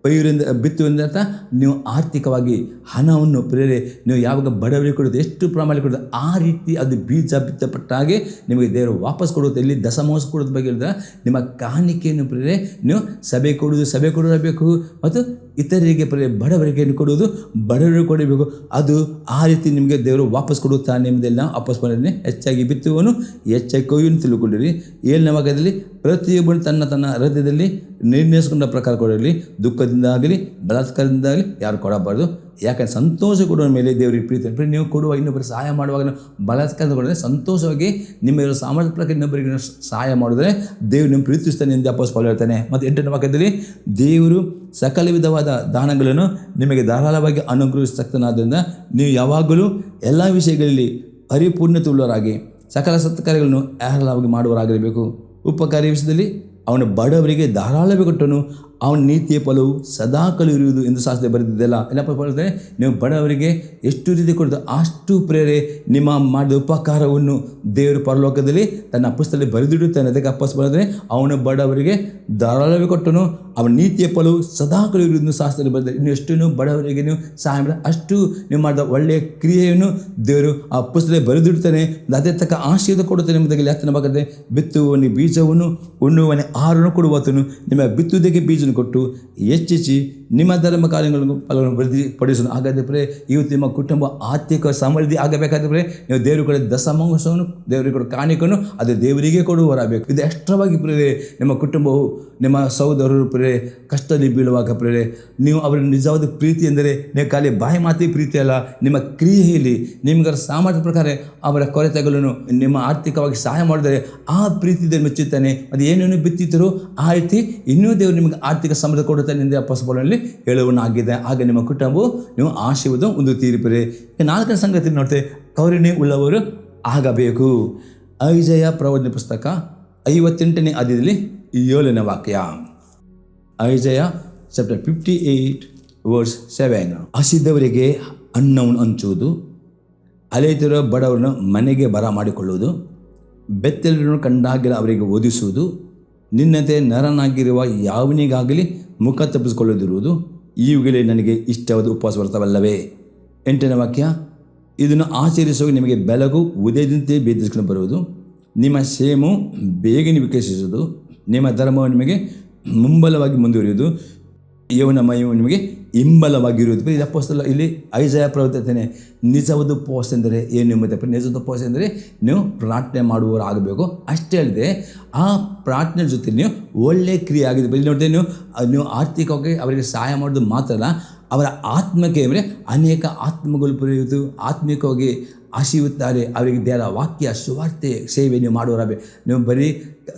ಪೈರಿಂದ ಬಿತ್ತುವುದರಿಂದ ಅಂತ ನೀವು ಆರ್ಥಿಕವಾಗಿ ಹಣವನ್ನು ಪ್ರೇರೆ, ನೀವು ಯಾವಾಗ ಬಡವರಿಗೆ ಕೊಡೋದು ಎಷ್ಟು ಪ್ರಮಾಣ ಕೊಡೋದು ಆ ರೀತಿ ಅದು ಬೀಜ ಬಿತ್ತಪಟ್ಟ ಹಾಗೆ ನಿಮಗೆ ದೇವರು ವಾಪಸ್ ಕೊಡುತ್ತೆ ಇಲ್ಲಿ ದಶಮಾಂಶ ಕೊಡೋದ್ರ ಬಗ್ಗೆ ಹೇಳಿದ್ರೆ, ನಿಮ್ಮ ಕಾಣಿಕೆಯನ್ನು ಪ್ರೇರೆ, ನೀವು ಸಭೆ ಕೊಡುವುದು, ಸಭೆ ಕೊಡಬೇಕು ಮತ್ತು ಇತರರಿಗೆ ಪ್ರೇರೆ ಬಡವರಿಗೆ ಕೊಡುವುದು, ಬಡವರಿಗೆ ಕೊಡಬೇಕು. ಅದು ಆ ರೀತಿ ನಿಮಗೆ ದೇವರು ವಾಪಸ್ ಕೊಡುತ್ತಾನೆ ಎಂಬುದೆಲ್ಲ ವಾಪಸ್ ಮಾಡಿದ್ರೆ ಹೆಚ್ಚಾಗಿ ಬಿತ್ತುವನು ಹೆಚ್ಚಾಗಿ ಕೊಯ್ಯುವನ್ನು ತಿಳ್ಕೊಂಡಿರಿ. ಏಳನೇ ಭಾಗದಲ್ಲಿ ಪ್ರತಿಯೊಬ್ಬನು ತನ್ನ ತನ್ನ ಹೃದಯದಲ್ಲಿ ನಿರ್ಣಯಿಸಿಕೊಂಡ ಪ್ರಕಾರ ಕೊಡಲಿ, ದುಃಖದಿಂದ ಬಲಾತ್ಕಾರದಿಂದ ಆಗಲಿ ಯಾರು ಕೊಡಬಾರ್ದು. ಯಾಕೆ ಸಂತೋಷ ಕೊಡುವ ಮೇಲೆ ದೇವರಿಗೆ ಪ್ರೀತಿ ನೀವು ಕೊಡುವ ಇನ್ನೊಬ್ಬರು ಸಹಾಯ ಮಾಡುವಾಗ ಕೊಡದೆ ಸಂತೋಷವಾಗಿ ನಿಮ್ಮ ಸಾಮರ್ಥ್ಯ ಪ್ರಕಾರ ಇನ್ನೊಬ್ಬರಿಗೆ ಸಹಾಯ ಮಾಡಿದ್ರೆ ದೇವರು ನಿಮ್ಮ ಪ್ರೀತಿಸ್ತಾನೆ ಎಂದು ಅಪ್ಪಸ್ ಪಾಲು ಹೇಳ್ತಾನೆ. ಮತ್ತು ಎಂಟನೇ ವಾಕ್ಯದಲ್ಲಿ, ದೇವರು ಸಕಲ ವಿಧವಾದ ದಾನಗಳನ್ನು ನಿಮಗೆ ಧಾರಾಳವಾಗಿ ಅನುಗ್ರಹಿಸತಕ್ಕನಾದ್ದರಿಂದ ನೀವು ಯಾವಾಗಲೂ ಎಲ್ಲ ವಿಷಯಗಳಲ್ಲಿ ಪರಿಪೂರ್ಣತೆ ಉಳ್ಳವರಾಗಿ ಸಕಲ ಸತ್ಕಾರ್ಯಗಳನ್ನು ಹೇರಳವಾಗಿ ಮಾಡುವರಾಗಿರಬೇಕು ಉಪಕಾರ್ಯ ವಿಷಯದಲ್ಲಿ ಅವನು ಬಡವರಿಗೆ ಧಾರಾಳವೇ ಕೊಟ್ಟನು ಅವನ ನೀತಿಯ ಫಲವು ಸದಾಕಾಲ ಇರುವುದು ಎಂದು ಶಾಸ್ತ್ರ ಬರೆದಿದ್ದಲ್ಲ. ಏನಪ್ಪ ಹೇಳ್ತಾರೆ ನೀವು ಬಡವರಿಗೆ ಎಷ್ಟು ರೀತಿ ಕೊಡೋದು ಅಷ್ಟು ಪ್ರೇರೆ ನಿಮ್ಮ ಮಾಡಿದ ಉಪಕಾರವನ್ನು ದೇವರು ಪರಲೋಕದಲ್ಲಿ ತನ್ನ ಪುಸ್ತಕದಲ್ಲಿ ಬರೆದಿಡುತ್ತಾನೆ. ಅದಕ್ಕೆ ಅಪ್ಪಸ್ ಬರೆದರೆ ಅವನು ಬಡವರಿಗೆ ಧಾರಾಳವೇ ಕೊಟ್ಟನು ಅವನ ನೀತಿಯ ಫಲವು ಸದಾಕಾಲ ಇರುವುದನ್ನು ಶಾಸ್ತ್ರದಲ್ಲಿ ಬರೆದರೆ ಇನ್ನು ಎಷ್ಟು ಬಡವರಿಗೆ ನೀವು ಸಹಾಯ ಮಾಡಿದ ಅಷ್ಟು ನೀವು ಮಾಡಿದ ಒಳ್ಳೆಯ ಕ್ರಿಯೆಯನ್ನು ದೇವರು ಆ ಪುಸ್ತಕದಲ್ಲಿ ಬರೆದಿಡ್ತಾನೆ ಅದೇ ತಕ್ಕ ಆಶೀರ್ವಾದ ಕೊಡುತ್ತಾನೆ ಎಂಬುದಾಗಿ ಹತ್ತನೇ ಭಾಗದಲ್ಲಿ, ಬಿತ್ತುವವನಿಗೆ ಬೀಜವನ್ನು ಉಣ್ಣುವನೇ ಆಹಾರವನ್ನು ಕೊಡುವತನು ನಿಮ್ಮ ಬಿತ್ತುವುದಕ್ಕೆ ಬೀಜನ ಕೊಟ್ಟು ಹೆಚ್ಚಿಸಿ ನಿಮ್ಮ ಧರ್ಮ ಕಾರ್ಯಗಳನ್ನು ಫಲವನ್ನು ವೃದ್ಧಿ ಪಡಿಸೋಣ ಹಾಗಾದರೆ ಇವತ್ತು ನಿಮ್ಮ ಕುಟುಂಬ ಆರ್ಥಿಕ ಸಮೃದ್ಧಿ ಆಗಬೇಕಾದ್ರೆ ನೀವು ದೇವರು ಕೊಡ ದಶಮಾಂಶವನ್ನು ದೇವರಿಗೆ ಕೊಡ ಕಾಣಿಕನು ಅದು ದೇವರಿಗೆ ಕೊಡುವರಾಗಬೇಕು ಇದು ಎಷ್ಟವಾಗಿ ಪ್ರೇರೆ ನಿಮ್ಮ ಕುಟುಂಬವು ನಿಮ್ಮ ಸಹೋದರರು ಪ್ರೇರೆ ಕಷ್ಟದಲ್ಲಿ ಬೀಳುವಾಗ ಪ್ರೇರೆ ನೀವು ಅವರ ನಿಜವಾದ ಪ್ರೀತಿ ಎಂದರೆ ನೀವು ಖಾಲಿ ಬಾಯಿ ಮಾತಿ ಪ್ರೀತಿ ಅಲ್ಲ, ನಿಮ್ಮ ಕ್ರಿಯೆಯಲ್ಲಿ ನಿಮಗರ ಸಾಮರ್ಥ್ಯ ಪ್ರಕಾರ ಅವರ ಕೊರತೆಗಳನ್ನು ನಿಮ್ಮ ಆರ್ಥಿಕವಾಗಿ ಸಹಾಯ ಮಾಡಿದರೆ ಆ ಪ್ರೀತಿಯಿಂದ ಮೆಚ್ಚುತ್ತಾನೆ ಅದು ಏನೇನು ಬಿತ್ತಿದ್ದರೋ ಆ ರೀತಿ ಇನ್ನೂ ದೇವರು ನಿಮಗೆ ಆರ್ಥಿಕ ಸಮೃದ್ಧಿ ಕೊಡುತ್ತಾನೆ ಎಂದು ಅಪ್ಪಸ್ಬೋಳಲ್ಲಿ ಹೇಳುವನಾಗಿದೆ ಆಗ ನಿಮ್ಮ ಕುಟುಂಬವು ನೀವು ಆಶೀರ್ವಾದ ಒಂದು ತೀರ್ಪಿರಿ ನಾಲ್ಕನೇ ಸಂಗತಿ ನೋಡ್ತೇವೆ. ಕೌರಿಣಿ ಉಳ್ಳವರು ಆಗಬೇಕು. ಐಜಯ ಪ್ರವಚನ ಪುಸ್ತಕ ಐವತ್ತೆಂಟನೇ ಅದಿಯಲ್ಲಿ ಏಳನೇ ವಾಕ್ಯ. Isaiah chapter fifty eight verse seven ಹಸಿದವರಿಗೆ ಅನ್ನವನ್ನು ಹಂಚುವುದು, ಅಲೆಯುತ್ತಿರುವ ಬಡವರನ್ನು ಮನೆಗೆ ಬರ ಮಾಡಿಕೊಳ್ಳುವುದು ಬೆತ್ತಲನ್ನು ಕಂಡಾಗೆಲ್ಲ ಅವರಿಗೆ ಓದಿಸುವುದು ನಿನ್ನಂತೆ ನರನಾಗಿರುವ ಯಾವನಿಗಾಗಲಿ ಮುಖ ತಪ್ಪಿಸಿಕೊಳ್ಳದಿರುವುದು ಇವುಗಳೇ ನನಗೆ ಇಷ್ಟವಾದ ಉಪವಾಸ ವ್ರತವಲ್ಲವೇ. ಎಂಟನೇ ವಾಕ್ಯ, ಇದನ್ನು ಆಚರಿಸುವಾಗ ನಿಮಗೆ ಬೆಳಗು ಉದಯದಂತೆ ಬೇದಿಸಿಕೊಂಡು ಬರುವುದು. ನಿಮ್ಮ ಸೇಮು ಬೇಗನೆ ವಿಕಸಿಸುವುದು. ನಿಮ್ಮ ಧರ್ಮವು ನಿಮಗೆ ಮುಂಬಲವಾಗಿ ಮುಂದುವರಿಯುವುದು. ಯೌವನ ಮಯವು ನಿಮಗೆ ಹಿಂಬಲವಾಗಿರುವುದು. ಇದು ಅಪ್ಪಸ್ತಲ್ಲ ಇಲ್ಲಿ ಐಜಯ ಪ್ರವರ್ತನೆ ನಿಜವಾದ ಪೋಸ್ ಎಂದರೆ ಏನು ಎಂಬುದಪ್ಪ ನಿಜವಾದ ಪೋಸ್ ಎಂದರೆ ನೀವು ಪ್ರಾರ್ಥನೆ ಮಾಡುವವರಾಗಬೇಕು. ಅಷ್ಟೇ ಅಲ್ಲದೆ, ಆ ಪ್ರಾರ್ಥನೆ ಜೊತೆ ನೀವು ಒಳ್ಳೆಯ ಕ್ರಿಯೆ ಆಗಿದೆ ಇಲ್ಲಿ ನೋಡಿದ್ರೆ ನೀವು ನೀವು ಆರ್ಥಿಕವಾಗಿ ಅವರಿಗೆ ಸಹಾಯ ಮಾಡೋದು ಮಾತ್ರ ಅಲ್ಲ, ಅವರ ಆತ್ಮಕ್ಕೆ ಅಂದರೆ ಅನೇಕ ಆತ್ಮಗಳು ಪಡೆಯುವುದು ಆತ್ಮಿಕವಾಗಿ ಆಶೀವುತ್ತಾರೆ ಅವರಿಗೆ ದೇವರ ವಾಕ್ಯ, ಸುವಾರ್ತೆ, ಸೇವೆ ನೀವು ಮಾಡುವರಾಗಬೇಕು ನೀವು ಬರೀ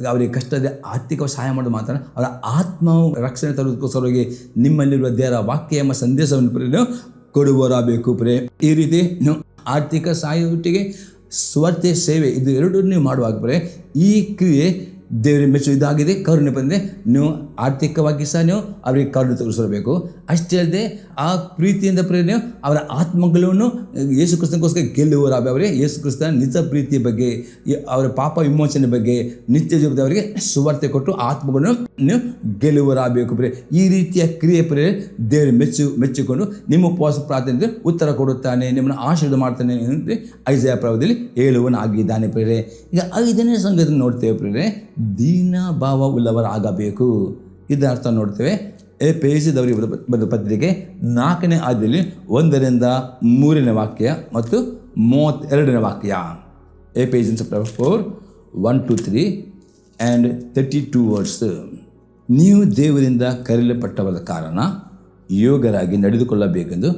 ಅವರಿಗೆ ಕಷ್ಟದ ಆರ್ಥಿಕ ಸಹಾಯ ಮಾಡೋದು ಮಾತ್ರ ಅವರ ಆತ್ಮ ರಕ್ಷಣೆ ತರುವುದಕ್ಕೋಸ್ಕರವಾಗಿ ನಿಮ್ಮಲ್ಲಿರುವ ದೇವರ ವಾಕ್ಯ ಎಂಬ ಸಂದೇಶವನ್ನು ಕೊಡುವರಾಗಬೇಕು ಪ್ರೇ ಈ ರೀತಿ ಆರ್ಥಿಕ ಸಹಾಯ ಒಟ್ಟಿಗೆ ಸ್ವಾರ್ಥ ಸೇವೆ, ಇದು ಎರಡೂ ನೀವು ಮಾಡುವಾಗ ಪ್ರೇ ಈ ಕ್ರಿಯೆ ದೇವರ ಮೆಚ್ಚು ಇದಾಗಿದೆ, ಕರುಣೆ ಬಂದರೆ ನೀವು ಆರ್ಥಿಕವಾಗಿ ಸಹ ನೀವು ಅವರಿಗೆ ಕರುಣೆ ತೋರಿಸಬೇಕು ಅಷ್ಟೇ ಅಲ್ಲದೆ ಆ ಪ್ರೀತಿಯಿಂದ ಪ್ರೇರಣೆ ಅವರ ಆತ್ಮಗಳನ್ನು ಯೇಸು ಕ್ರಿಸ್ತನಗೋಸ್ಕರ ಗೆಲ್ಲುವರಾಗ ಅವರೇ. ಯೇಸು ಕ್ರಿಸ್ತನ ನಿಜ ಪ್ರೀತಿಯ ಬಗ್ಗೆ ಅವರ ಪಾಪ ವಿಮೋಚನೆ ಬಗ್ಗೆ, ನಿತ್ಯ ಜೀವನದ ಅವರಿಗೆ ಸುವಾರ್ತೆ ಕೊಟ್ಟು ಆತ್ಮಗಳನ್ನು ನೀವು ಗೆಲ್ಲುವರಾಗಬೇಕು ಪ್ರೇ ಈ ರೀತಿಯ ಕ್ರಿಯೆ ಪ್ರೇರೆ ದೇವರು ಮೆಚ್ಚು, ಮೆಚ್ಚಿಕೊಂಡು ನಿಮ್ಮ ಉಪವಾಸ ಪ್ರಾರ್ಥನೆ ಉತ್ತರ ಕೊಡುತ್ತಾನೆ. ನಿಮ್ಮನ್ನು ಆಶೀರ್ವಾದ ಮಾಡ್ತಾನೆ ಅಂತ ಐಜಯ ಪ್ರಭದಲ್ಲಿ ಹೇಳುವನಾಗಿದ್ದಾನೆ ಪ್ರೇರೆ ಈಗ ಐದನೇ ಸಂಗತಿ ನೋಡ್ತೇವೆ ಪ್ರೇರೆ ದೀನ ಭಾವ ಉಳ್ಳವರಾಗಬೇಕು ಇದರ ಅರ್ಥ ನೋಡ್ತೇವೆ. ಎ ಪೇಜಿದವರಿಗೆ ಬರೆದ ಬರೆದ ಪತ್ರಿಕೆ ನಾಲ್ಕನೇ ಆದಿಯಲ್ಲಿ ಒಂದರಿಂದ ಮೂರನೇ ವಾಕ್ಯ ಮತ್ತು ಮೂವತ್ತೆರಡನೇ ವಾಕ್ಯ. A page in chapter four, one, two, three and thirty two words. ನೀವು ದೇವರಿಂದ ಕರೆಯಲ್ಪಟ್ಟವರ ಕಾರಣ ಯೋಗರಾಗಿ ನಡೆದುಕೊಳ್ಳಬೇಕೆಂದು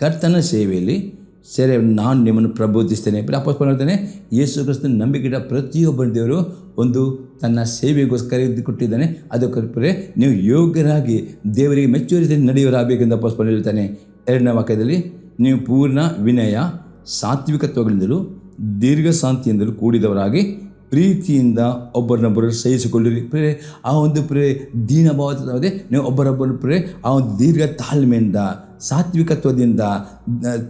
ಕರ್ತನ ಸೇವೆಯಲ್ಲಿ ಸೆರೆ, ನಾನು ನಿಮ್ಮನ್ನು ಪ್ರಬೋಧಿಸ್ತೇನೆ. ಅಪ್ಪಸ್ಪ ಹೇಳ್ತಾನೆ, ಯೇಸು ಕ್ರಿಸ್ತನ ನಂಬಿಕೆಟ ಪ್ರತಿಯೊಬ್ಬ ದೇವರು ಒಂದು ತನ್ನ ಸೇವೆಗೋಸ್ಕರ ಕೊಟ್ಟಿದ್ದಾನೆ ಅದಕ್ಕೋಸ್ಕರ ನೀವು ಯೋಗ್ಯರಾಗಿ ದೇವರಿಗೆ ಮೆಚ್ಚುರಿತ ನಡೆಯುವರಾಗಬೇಕೆಂದು ಅಪ್ಪಸ್ಪ ಹೇಳ್ತಾನೆ. ಎರಡನೇ ವಾಕ್ಯದಲ್ಲಿ, ನೀವು ಪೂರ್ಣ ವಿನಯ, ಸಾತ್ವಿಕತ್ವಗಳಿಂದಲೂ, ದೀರ್ಘ ಶಾಂತಿಯಿಂದಲೂ ಕೂಡಿದವರಾಗಿ ಪ್ರೀತಿಯಿಂದ ಒಬ್ಬರನ್ನೊಬ್ಬರು ಸಹಿಸಿಕೊಳ್ಳಿರಿ ಪ್ರೇ ಆ ಒಂದು ಪ್ರೇ ದೀನಭಾವದೇ ನೀವು ಒಬ್ಬರೊಬ್ಬರ ಪ್ರೇ ಆ ಒಂದು ದೀರ್ಘ ತಾಳ್ಮೆಯಿಂದ ಸಾತ್ವಿಕತ್ವದಿಂದ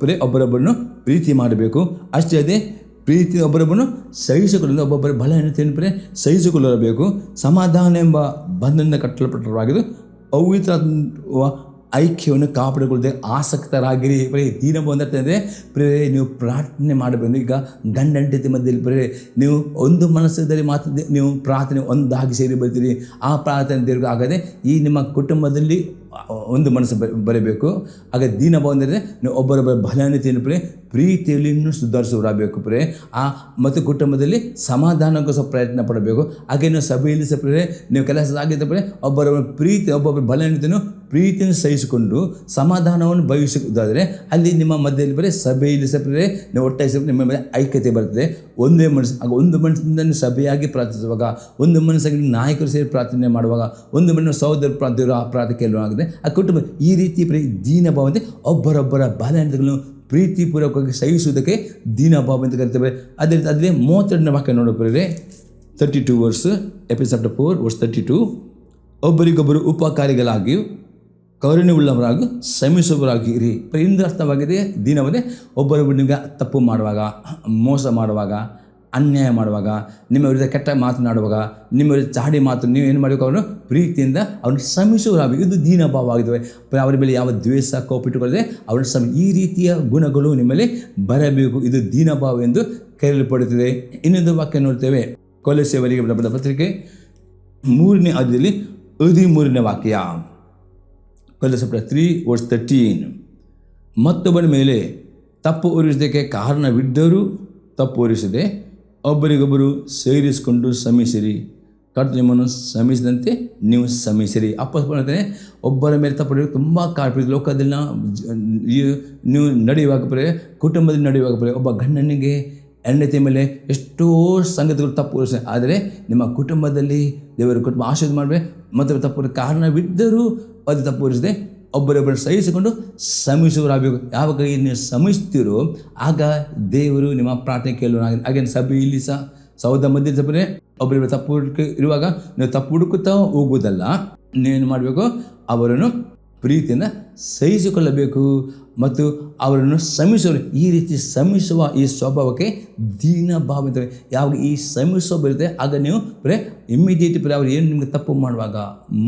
ಪ್ರೇ, ಒಬ್ಬರೊಬ್ಬರನ್ನು ಪ್ರೀತಿ ಮಾಡಬೇಕು. ಅಷ್ಟೇ ಅದೇ, ಪ್ರೀತಿ ಒಬ್ಬರೊಬ್ಬರನ್ನು ಸಹಿಸಿಕೊಳ್ಳಲು ಒಬ್ಬೊಬ್ಬರ ಬಲಹೀನತೆಯನ್ನು ಪ್ರೇ? ಸಹಿಸಿಕೊಳ್ಳಬೇಕು. ಸಮಾಧಾನ ಎಂಬ ಬಂಧನ ಕಟ್ಟಲ್ಪಟ್ಟರಾಗಿದ್ದು ಪವಿತ್ರ ಐಕ್ಯವನ್ನು ಕಾಪಾಡಿಕೊಳ್ಳದೆ ಆಸಕ್ತರಾಗಿರಿ ಬರೀ ದೀನ ಬಂದರೆ ಪ್ರೇ, ನೀವು ಪ್ರಾರ್ಥನೆ ಮಾಡಬೇಕು. ಈಗ ಗಂಡ ಹೆಂಡತಿ ಮಧ್ಯದಲ್ಲಿ ಬರೀ ನೀವು ಒಂದು ಮನಸ್ಸದಲ್ಲಿ ಮಾತ್ರ ನೀವು ಪ್ರಾರ್ಥನೆ ಒಂದಾಗಿ ಸೇರಿ ಬರ್ತೀರಿ. ಆ ಪ್ರಾರ್ಥನೆ ದೀರ್ಘ ಆಗದೆ, ಈ ನಿಮ್ಮ ಕುಟುಂಬದಲ್ಲಿ ಒಂದು ಮನಸ್ಸು ಬರಬೇಕು. ಆಗ ದೀನ ಬಂದರೆ ನೀವು ಒಬ್ಬರೊಬ್ಬರ ಬಲಾನ್ಯತೆಯನ್ನು ಪ್ರೇ ಪ್ರೀತಿಯಲ್ಲಿ ಇನ್ನೂ ಸುಧಾರಿಸುವರಾಗಬೇಕು ಪ್ರೇ ಆ ಮತ್ತು ಕುಟುಂಬದಲ್ಲಿ ಸಮಾಧಾನಕ್ಕೋಸ್ಕರ ಪ್ರಯತ್ನ ಪಡಬೇಕು. ಹಾಗೆ ನೀವು ಸಭೆಯಲ್ಲಿ ಸಹ ಪ್ರೇ ನೀವು ಕೆಲಸ ಆಗಿದ್ದ ಪ್ರೇ ಒಬ್ಬರೊಬ್ಬರ ಪ್ರೀತಿ, ಒಬ್ಬೊಬ್ಬರ ಬಲಾನ್ಯತೆಯನ್ನು ಪ್ರೀತಿಯನ್ನು ಸಹಿಸಿಕೊಂಡು ಸಮಾಧಾನವನ್ನು ಬಯಸುವುದಾದರೆ ಅಲ್ಲಿ ನಿಮ್ಮ ಮಧ್ಯದಲ್ಲಿ ಬರೀ ಸಭೆಯಲ್ಲಿ ಸಪ್ರೆ ನೀವು ಒಟ್ಟಾಗಿ ಸಪ್ರೆ ನಿಮ್ಮ ಮೇಲೆ ಐಕ್ಯತೆ ಬರ್ತದೆ ಒಂದೇ ಮನಸ್ಸು, ಆಗ ಒಂದು ಮನಸ್ಸಿನಿಂದ ಸಭೆಯಾಗಿ ಪ್ರಾರ್ಥಿಸುವಾಗ, ಒಂದು ಮನಸ್ಸಾಗಿ ನಾಯಕರು ಸೇರಿ ಪ್ರಾರ್ಥನೆ ಮಾಡುವಾಗ, ಒಂದು ಮನ ಸಹೋದರ ಪ್ರಾರ್ಥನೆ ಆ ಪ್ರಾರ್ಥನೆ ಆಗಿದೆ ಆ ಕುಟುಂಬ ಈ ರೀತಿ ಪ್ರೀ ದೀನ ಭಾವಂತೆ ಒಬ್ಬರೊಬ್ಬರ ಬಲಹೀನತೆಗಳನ್ನು ಪ್ರೀತಿಪೂರ್ವಕವಾಗಿ ಸಹಿಸುವುದಕ್ಕೆ ದೀನ ಭಾವ ಅಂತ ಕರಿತೇವೆ. ಅದೇ ರೀತಿ ಅದೇ ಮೂವತ್ತೆರಡನೇ ವಾಕ್ಯ ನೋಡೋಕೆ thirty two verse episode four verse thirty two ಒಬ್ಬರಿಗೊಬ್ಬರು ಉಪಕಾರಿಗಳಾಗಿಯೂ ಕರುಣೆ ಉಳ್ಳವರಾಗಿ ಶ್ರಮಿಸುವವರಾಗಿರಿ ಇರಿ ಅರ್ಥವಾಗಿದೆ ದಿನವದೇ ಒಬ್ಬರೊಬ್ಬರಿಗೆ ತಪ್ಪು ಮಾಡುವಾಗ, ಮೋಸ ಮಾಡುವಾಗ ಅನ್ಯಾಯ ಮಾಡುವಾಗ, ನಿಮ್ಮ ವಿರುದ್ಧ ಕೆಟ್ಟ ಮಾತನಾಡುವಾಗ ನಿಮ್ಮ ವಿರುದ್ಧ ಚಾಡಿ ಮಾತು ನೀವು ಏನು ಮಾಡಬೇಕು ಅವನು ಪ್ರೀತಿಯಿಂದ ಅವನು ಶ್ರಮಿಸುವರಾಗಬೇಕು ಇದು ದೀನಭಾವ ಆಗಿದ್ದಾವೆ. ಅವರ ಮೇಲೆ ಯಾವ ದ್ವೇಷ ಕೋಪಿಟ್ಟುಕೊಳ್ಳದೆ ಅವನ ಶ್ರಮ, ಈ ರೀತಿಯ ಗುಣಗಳು ನಿಮ್ಮಲ್ಲಿ ಬರಬೇಕು. ಇದು ದೀನಭಾವ ಎಂದು ಕರೆಯಲ್ಪಡುತ್ತದೆ. ಇನ್ನೊಂದು ವಾಕ್ಯ ನೋಡ್ತೇವೆ. ಕೊಲೆಸೇವರಿಗೆ ಬರೆದ ಪತ್ರಿಕೆ ಮೂರನೇ ಆದ್ಯದಲ್ಲಿ ಹದಿಮೂರನೇ ವಾಕ್ಯ. ಕೊಲೆಸಪ್ರ ತ್ರೀ ವರ್ಸ್ ತರ್ಟೀನ್ ಮತ್ತೊಬ್ಬನ ಮೇಲೆ ತಪ್ಪು ಹೊರಿಸೋದಕ್ಕೆ ಕಾರಣವಿದ್ದರೂ ತಪ್ಪು ಹೊರಿಸದೆ ಒಬ್ಬರಿಗೊಬ್ಬರು ಸೇರಿಸಿಕೊಂಡು ಶ್ರಮಿಸಿರಿ. ಕರ್ತ ನಿಮ್ಮನ್ನು ಶ್ರಮಿಸಿದಂತೆ ನೀವು ಶ್ರಮಿಸಿರಿ. ಅಪ್ಪ ಹೇಳ್ತಾನೆ, ಒಬ್ಬರ ಮೇಲೆ ತಪ್ಪು ತುಂಬ ಕಾರ್ಪಿ ಲೋಕದಲ್ಲಿ ನಾವು ನಡೆಯುವಾಗ ಬರೇ ಕುಟುಂಬದಲ್ಲಿ ನಡೆಯುವಾಗ ಬರೇ ಒಬ್ಬ ಗಂಡನಿಗೆ ಹೆಂಡತಿ ಮೇಲೆ ಎಷ್ಟೋ ಸಂಗತಿಗಳು ತಪ್ಪು ಆದರೆ ನಿಮ್ಮ ಕುಟುಂಬದಲ್ಲಿ ದೇವರ ಕುಟುಂಬ ಆಶೀರ್ವಾದ ಮಾಡಬೇಕು. ಮತ್ತು ತಪ್ಪು ಕಾರಣವಿದ್ದರೂ ಅದು ತಪ್ಪು ಒಬ್ಬರೊಬ್ಬರು ಸಹಿಸಿಕೊಂಡು ಶ್ರಮಿಸುವರಾಗಬೇಕು ಯಾವಾಗ ನೀವು ಶ್ರಮಿಸ್ತೀರೋ ಆಗ ದೇವರು ನಿಮ್ಮ ಪ್ರಾರ್ಥನೆ ಕೇಳುವ ಹಾಗೆ ಸಭೆಯಲ್ಲಿ ಸಹ ಸೌದ ಮಧ್ಯ ಸಭೆ ಒಬ್ಬರಿಬ್ಬರು ತಪ್ಪು ಹುಡುಕಿ ಇರುವಾಗ ನೀವು ತಪ್ಪು ಹುಡುಕುತ್ತಾ ಹೋಗುವುದಲ್ಲ ನೀವೇನು ಮಾಡಬೇಕು? ಅವರನ್ನು ಪ್ರೀತಿಯನ್ನು ಸಹಿಸಿಕೊಳ್ಳಬೇಕು ಮತ್ತು ಅವರನ್ನು ಶ್ರಮಿಸುವ ಈ ರೀತಿ ಶ್ರಮಿಸುವ ಈ ಸ್ವಭಾವಕ್ಕೆ ದೀನ ಭಾವ ಯಾವಾಗ ಈ ಶ್ರಮಿಸೋ ಬರುತ್ತೆ, ಆಗ ನೀವು ಬರೇ ಇಮ್ಮಿಡಿಯೇಟ್ ಬರೀ ಅವ್ರು ಏನು ನಿಮಗೆ ತಪ್ಪು ಮಾಡುವಾಗ,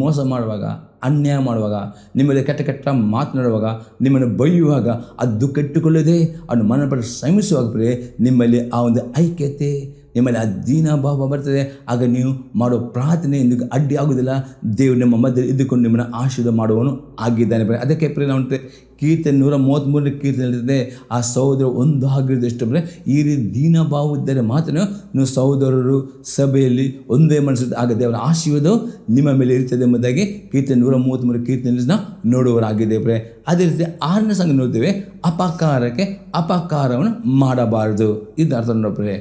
ಮೋಸ ಮಾಡುವಾಗ ಅನ್ಯಾಯ ಮಾಡುವಾಗ, ನಿಮ್ಮಲ್ಲಿ ಕೆಟ್ಟ ಕೆಟ್ಟ ಮಾತನಾಡುವಾಗ ನಿಮ್ಮನ್ನು ಬೈಯುವಾಗ, ಅದು ಕಟ್ಟಿಕೊಳ್ಳದೆ ಅದು ಮನಪಟ್ಟು ಶ್ರಮಿಸುವಾಗ ನಿಮ್ಮಲ್ಲಿ ಆ ಒಂದು ಐಕ್ಯತೆ ನಿಮ್ಮಲ್ಲಿ ಆ ದೀನಭಾವ ಬರ್ತದೆ. ಆಗ ನೀವು ಮಾಡೋ ಪ್ರಾರ್ಥನೆ ಎಂದು ಅಡ್ಡಿ ಆಗುವುದಿಲ್ಲ. ದೇವರು ನಿಮ್ಮ ಮಧ್ಯದಲ್ಲಿ ಇದ್ದುಕೊಂಡು ನಿಮ್ಮನ್ನು ಆಶೀರ್ವಾದ ಮಾಡುವನು ಆಗಿದ್ದಾನೆ ಅದಕ್ಕೆ ಪ್ರೇರಣೆ ಉಂಟು. ಕೀರ್ತನೆ ನೂರ ಮೂವತ್ತ್ಮೂರನೇ ಕೀರ್ತನೆ ಇರ್ತದೆ. ಆ ಸಹೋದರ ಒಂದು ಆಗಿರೋದಷ್ಟು ಅಂದರೆ, ಈ ರೀತಿ ದೀನ ಭಾವ ಇದ್ದರೆ ಮಾತ್ರ ನೀವು ಸಹೋದರರು ಸಭೆಯಲ್ಲಿ ಒಂದೇ ಮನಸ್ಸು ಆಗ ದೇವರ ಆಶೀರ್ವಾದವು ನಿಮ್ಮ ಮೇಲೆ ಇರ್ತದೆ ಎಂಬುದಾಗಿ ಕೀರ್ತನೆ ನೂರ ಮೂವತ್ತ್ಮೂರು ಕೀರ್ತನೆ ನಾವು ನೋಡುವರಾಗಿದೆ ಪ್ರೇ ಅದೇ ರೀತಿ ಆರನೇ ಸಂಘ ನೋಡ್ತೇವೆ. ಅಪಕಾರಕ್ಕೆ ಅಪಕಾರವನ್ನು ಮಾಡಬಾರದು. ಇದು ಅರ್ಥ ನೋಡ್ರೆ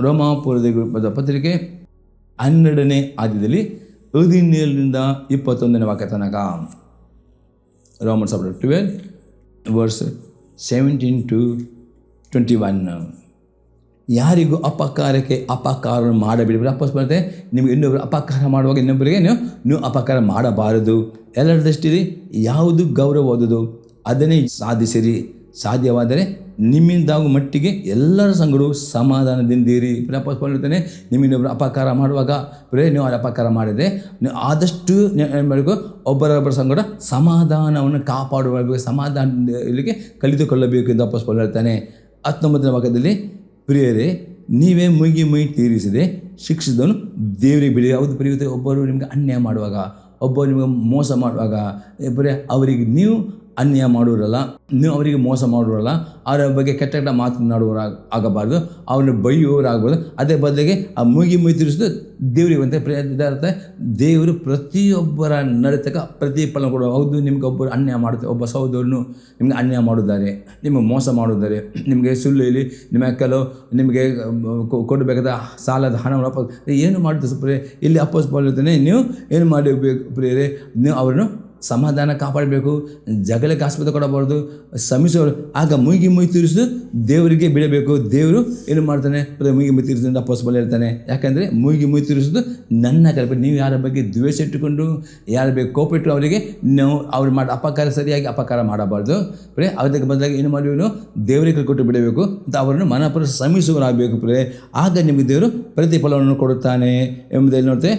ರೋಮಾಪುರದ ಪತ್ರಿಕೆ ಹನ್ನೆರಡನೇ ಆದ್ಯದಲ್ಲಿ ಹದಿನೇಳರಿಂದ ಇಪ್ಪತ್ತೊಂದನೇ ವಾಕ್ಯ ತನಕ. Roman chapter twelve verse seventeen to twenty one ಯಾರಿಗೂ ಅಪಕಾರಕ್ಕೆ ಅಪಕಾರ ಮಾಡಬೇಡಿ. ಅಪ್ಪ ಬರುತ್ತೆ ನಿಮಗೆ ಇನ್ನೊಬ್ಬರು ಅಪಕಾರ ಮಾಡುವಾಗ ಇನ್ನೊಬ್ಬರಿಗೆ ನೀವು ನೀವು ಅಪಕಾರ ಮಾಡಬಾರದು. ಎಲ್ಲರ ದೃಷ್ಟಿಯಲ್ಲಿ ಯಾವುದು ಓದೋದು ಅದನ್ನೇ ಸಾಧಿಸಿರಿ. ಸಾಧ್ಯವಾದರೆ ನಿಮ್ಮಿಂದಾಗುವ ಮಟ್ಟಿಗೆ ಎಲ್ಲರ ಸಂಗಡು ಸಮಾಧಾನದಿಂದಿರಿ. ಪ್ರಪೋಸ್ ಹೇಳ್ತಾನೆ ನಿಮ್ಮಿನ್ನೊಬ್ಬರು ಅಪಕಾರ ಮಾಡುವಾಗ ಪ್ರೇ ನೀವು ಅಪಕಾರ ಮಾಡಿದರೆ, ನೀವು ಆದಷ್ಟು ಮಾಡಬೇಕು ಒಬ್ಬರೊಬ್ಬರ ಸಂಗಡ ಸಮಾಧಾನವನ್ನು ಕಾಪಾಡುವ ಸಮಾಧಾನ ಇಲ್ಲಿಗೆ ಕಲಿತುಕೊಳ್ಳಬೇಕು ಎಂದು ಅಪ್ಪಸ್ ಹೇಳ್ತಾನೆ ಹತ್ತೊಂಬತ್ತನೇ ಭಾಗದಲ್ಲಿ ಪ್ರಿಯರೇ, ನೀವೇ ಮುಗಿ ಮೈ ತೀರಿಸಿದೆ. ಶಿಕ್ಷಿಸಿದವನು ದೇವರಿಗೆ ಬಿಡಿ. ಯಾವುದು ಪ್ರಿಯುತ್ತೆ ಒಬ್ಬರು ನಿಮಗೆ ಅನ್ಯಾಯ ಮಾಡುವಾಗ, ಒಬ್ಬರು ನಿಮಗೆ ಮೋಸ ಮಾಡುವಾಗ ಬರೀ ಅವರಿಗೆ ನೀವು ಅನ್ಯಾಯ ಮಾಡುವರಲ್ಲ ನೀವು ಅವರಿಗೆ ಮೋಸ ಮಾಡುವರಲ್ಲ ಅವರ ಬಗ್ಗೆ ಕೆಟ್ಟ ಕೆಟ್ಟ ಮಾತನಾಡುವರ ಆಗಬಾರ್ದು, ಅವ್ರನ್ನ ಬೈಯುವವರಾಗಬಾರ್ದು. ಅದೇ ಬದಲಿಗೆ ಆ ಮುಗಿ ಮುಗಿ ತಿರುಗಿಸಿದ ದೇವರಿಗೆ ಅಂತ ಪ್ರಯತ್ನ ದೇವರು ಪ್ರತಿಯೊಬ್ಬರ ನಡತಕ್ಕ ಪ್ರತಿಫಲ ಕೊಡುವ, ಹೌದು, ನಿಮ್ಗೆ ಒಬ್ಬರು ಅನ್ಯಾಯ ಮಾಡುತ್ತೆ, ಒಬ್ಬ ಸಹೋದರನು ನಿಮಗೆ ಅನ್ಯಾಯ ಮಾಡಿದ್ದಾರೆ ನಿಮಗೆ ಮೋಸ ಮಾಡುತ್ತಾರೆ, ನಿಮಗೆ ಸುಳ್ಳು ಇಲ್ಲಿ ನಿಮ್ಮ ಕೆಲವು, ನಿಮಗೆ ಕೊಡಬೇಕಾದ ಸಾಲದ ವಾಪಸ್, ಏನು ಮಾಡುತ್ತೆ ಸುಪ್ರಿಯೆ ಇಲ್ಲಿ ಅಪ್ಪಸ್ ಬರುತ್ತಾನೆ ನೀವು ಏನು ಮಾಡಬೇಕು ಪ್ರಿಯರೇ? ನೀವು ಅವರನ್ನು ಸಮಾಧಾನ ಕಾಪಾಡಬೇಕು, ಜಗಳಕ್ಕೆ ಆಸ್ಪತ್ರೆ ಕೊಡಬಾರ್ದು ಶ್ರಮಿಸೋರು ಆಗ ಮುಗಿ ಮುಯಿ ತೀರಿಸು ದೇವರಿಗೆ ಬಿಡಬೇಕು ದೇವರು ಏನು ಮಾಡ್ತಾನೆ? ಮುಯಿಗೆ ಮುಗಿ ಮುಗಿ ತೀರಿಸಿದ ಪಾಸಿಬಲ್ ಹೇಳ್ತಾನೆ. ಯಾಕಂದರೆ ಮುಗಿ ಮುಯಿ ತೀರಿಸೋದು ನನ್ನ ಕಲ್ಪನೆ ನೀವು ಯಾರ ಬಗ್ಗೆ ದ್ವೇಷ ಇಟ್ಟುಕೊಂಡು, ಯಾರ ಬಗ್ಗೆ ಕೋಪ ಇಟ್ಟು ಅವರಿಗೆ ನಾವು ಅವ್ರು ಮಾಡಿ, ಅಪಕಾರ ಸರಿಯಾಗಿ ಅಪಕಾರ ಮಾಡಬಾರ್ದು. ಪ್ರೇ ಅದಕ್ಕೆ ಬದಲಾಗಿ ಏನು ಮಾಡಬೇಕು ದೇವರಿಗೆ ಕೊಟ್ಟು ಬಿಡಬೇಕು. ಅಂತ ಅವರನ್ನು ಮನಪುರ ಶ್ರಮಿಸುವರಾಗಬೇಕು ಪ್ರೇ ಆಗ ನಿಮಗೆ ದೇವರು ಪ್ರತಿಫಲವನ್ನು ಕೊಡುತ್ತಾನೆ ಎಂಬುದನ್ನು ನೋಡ್ತೇವೆ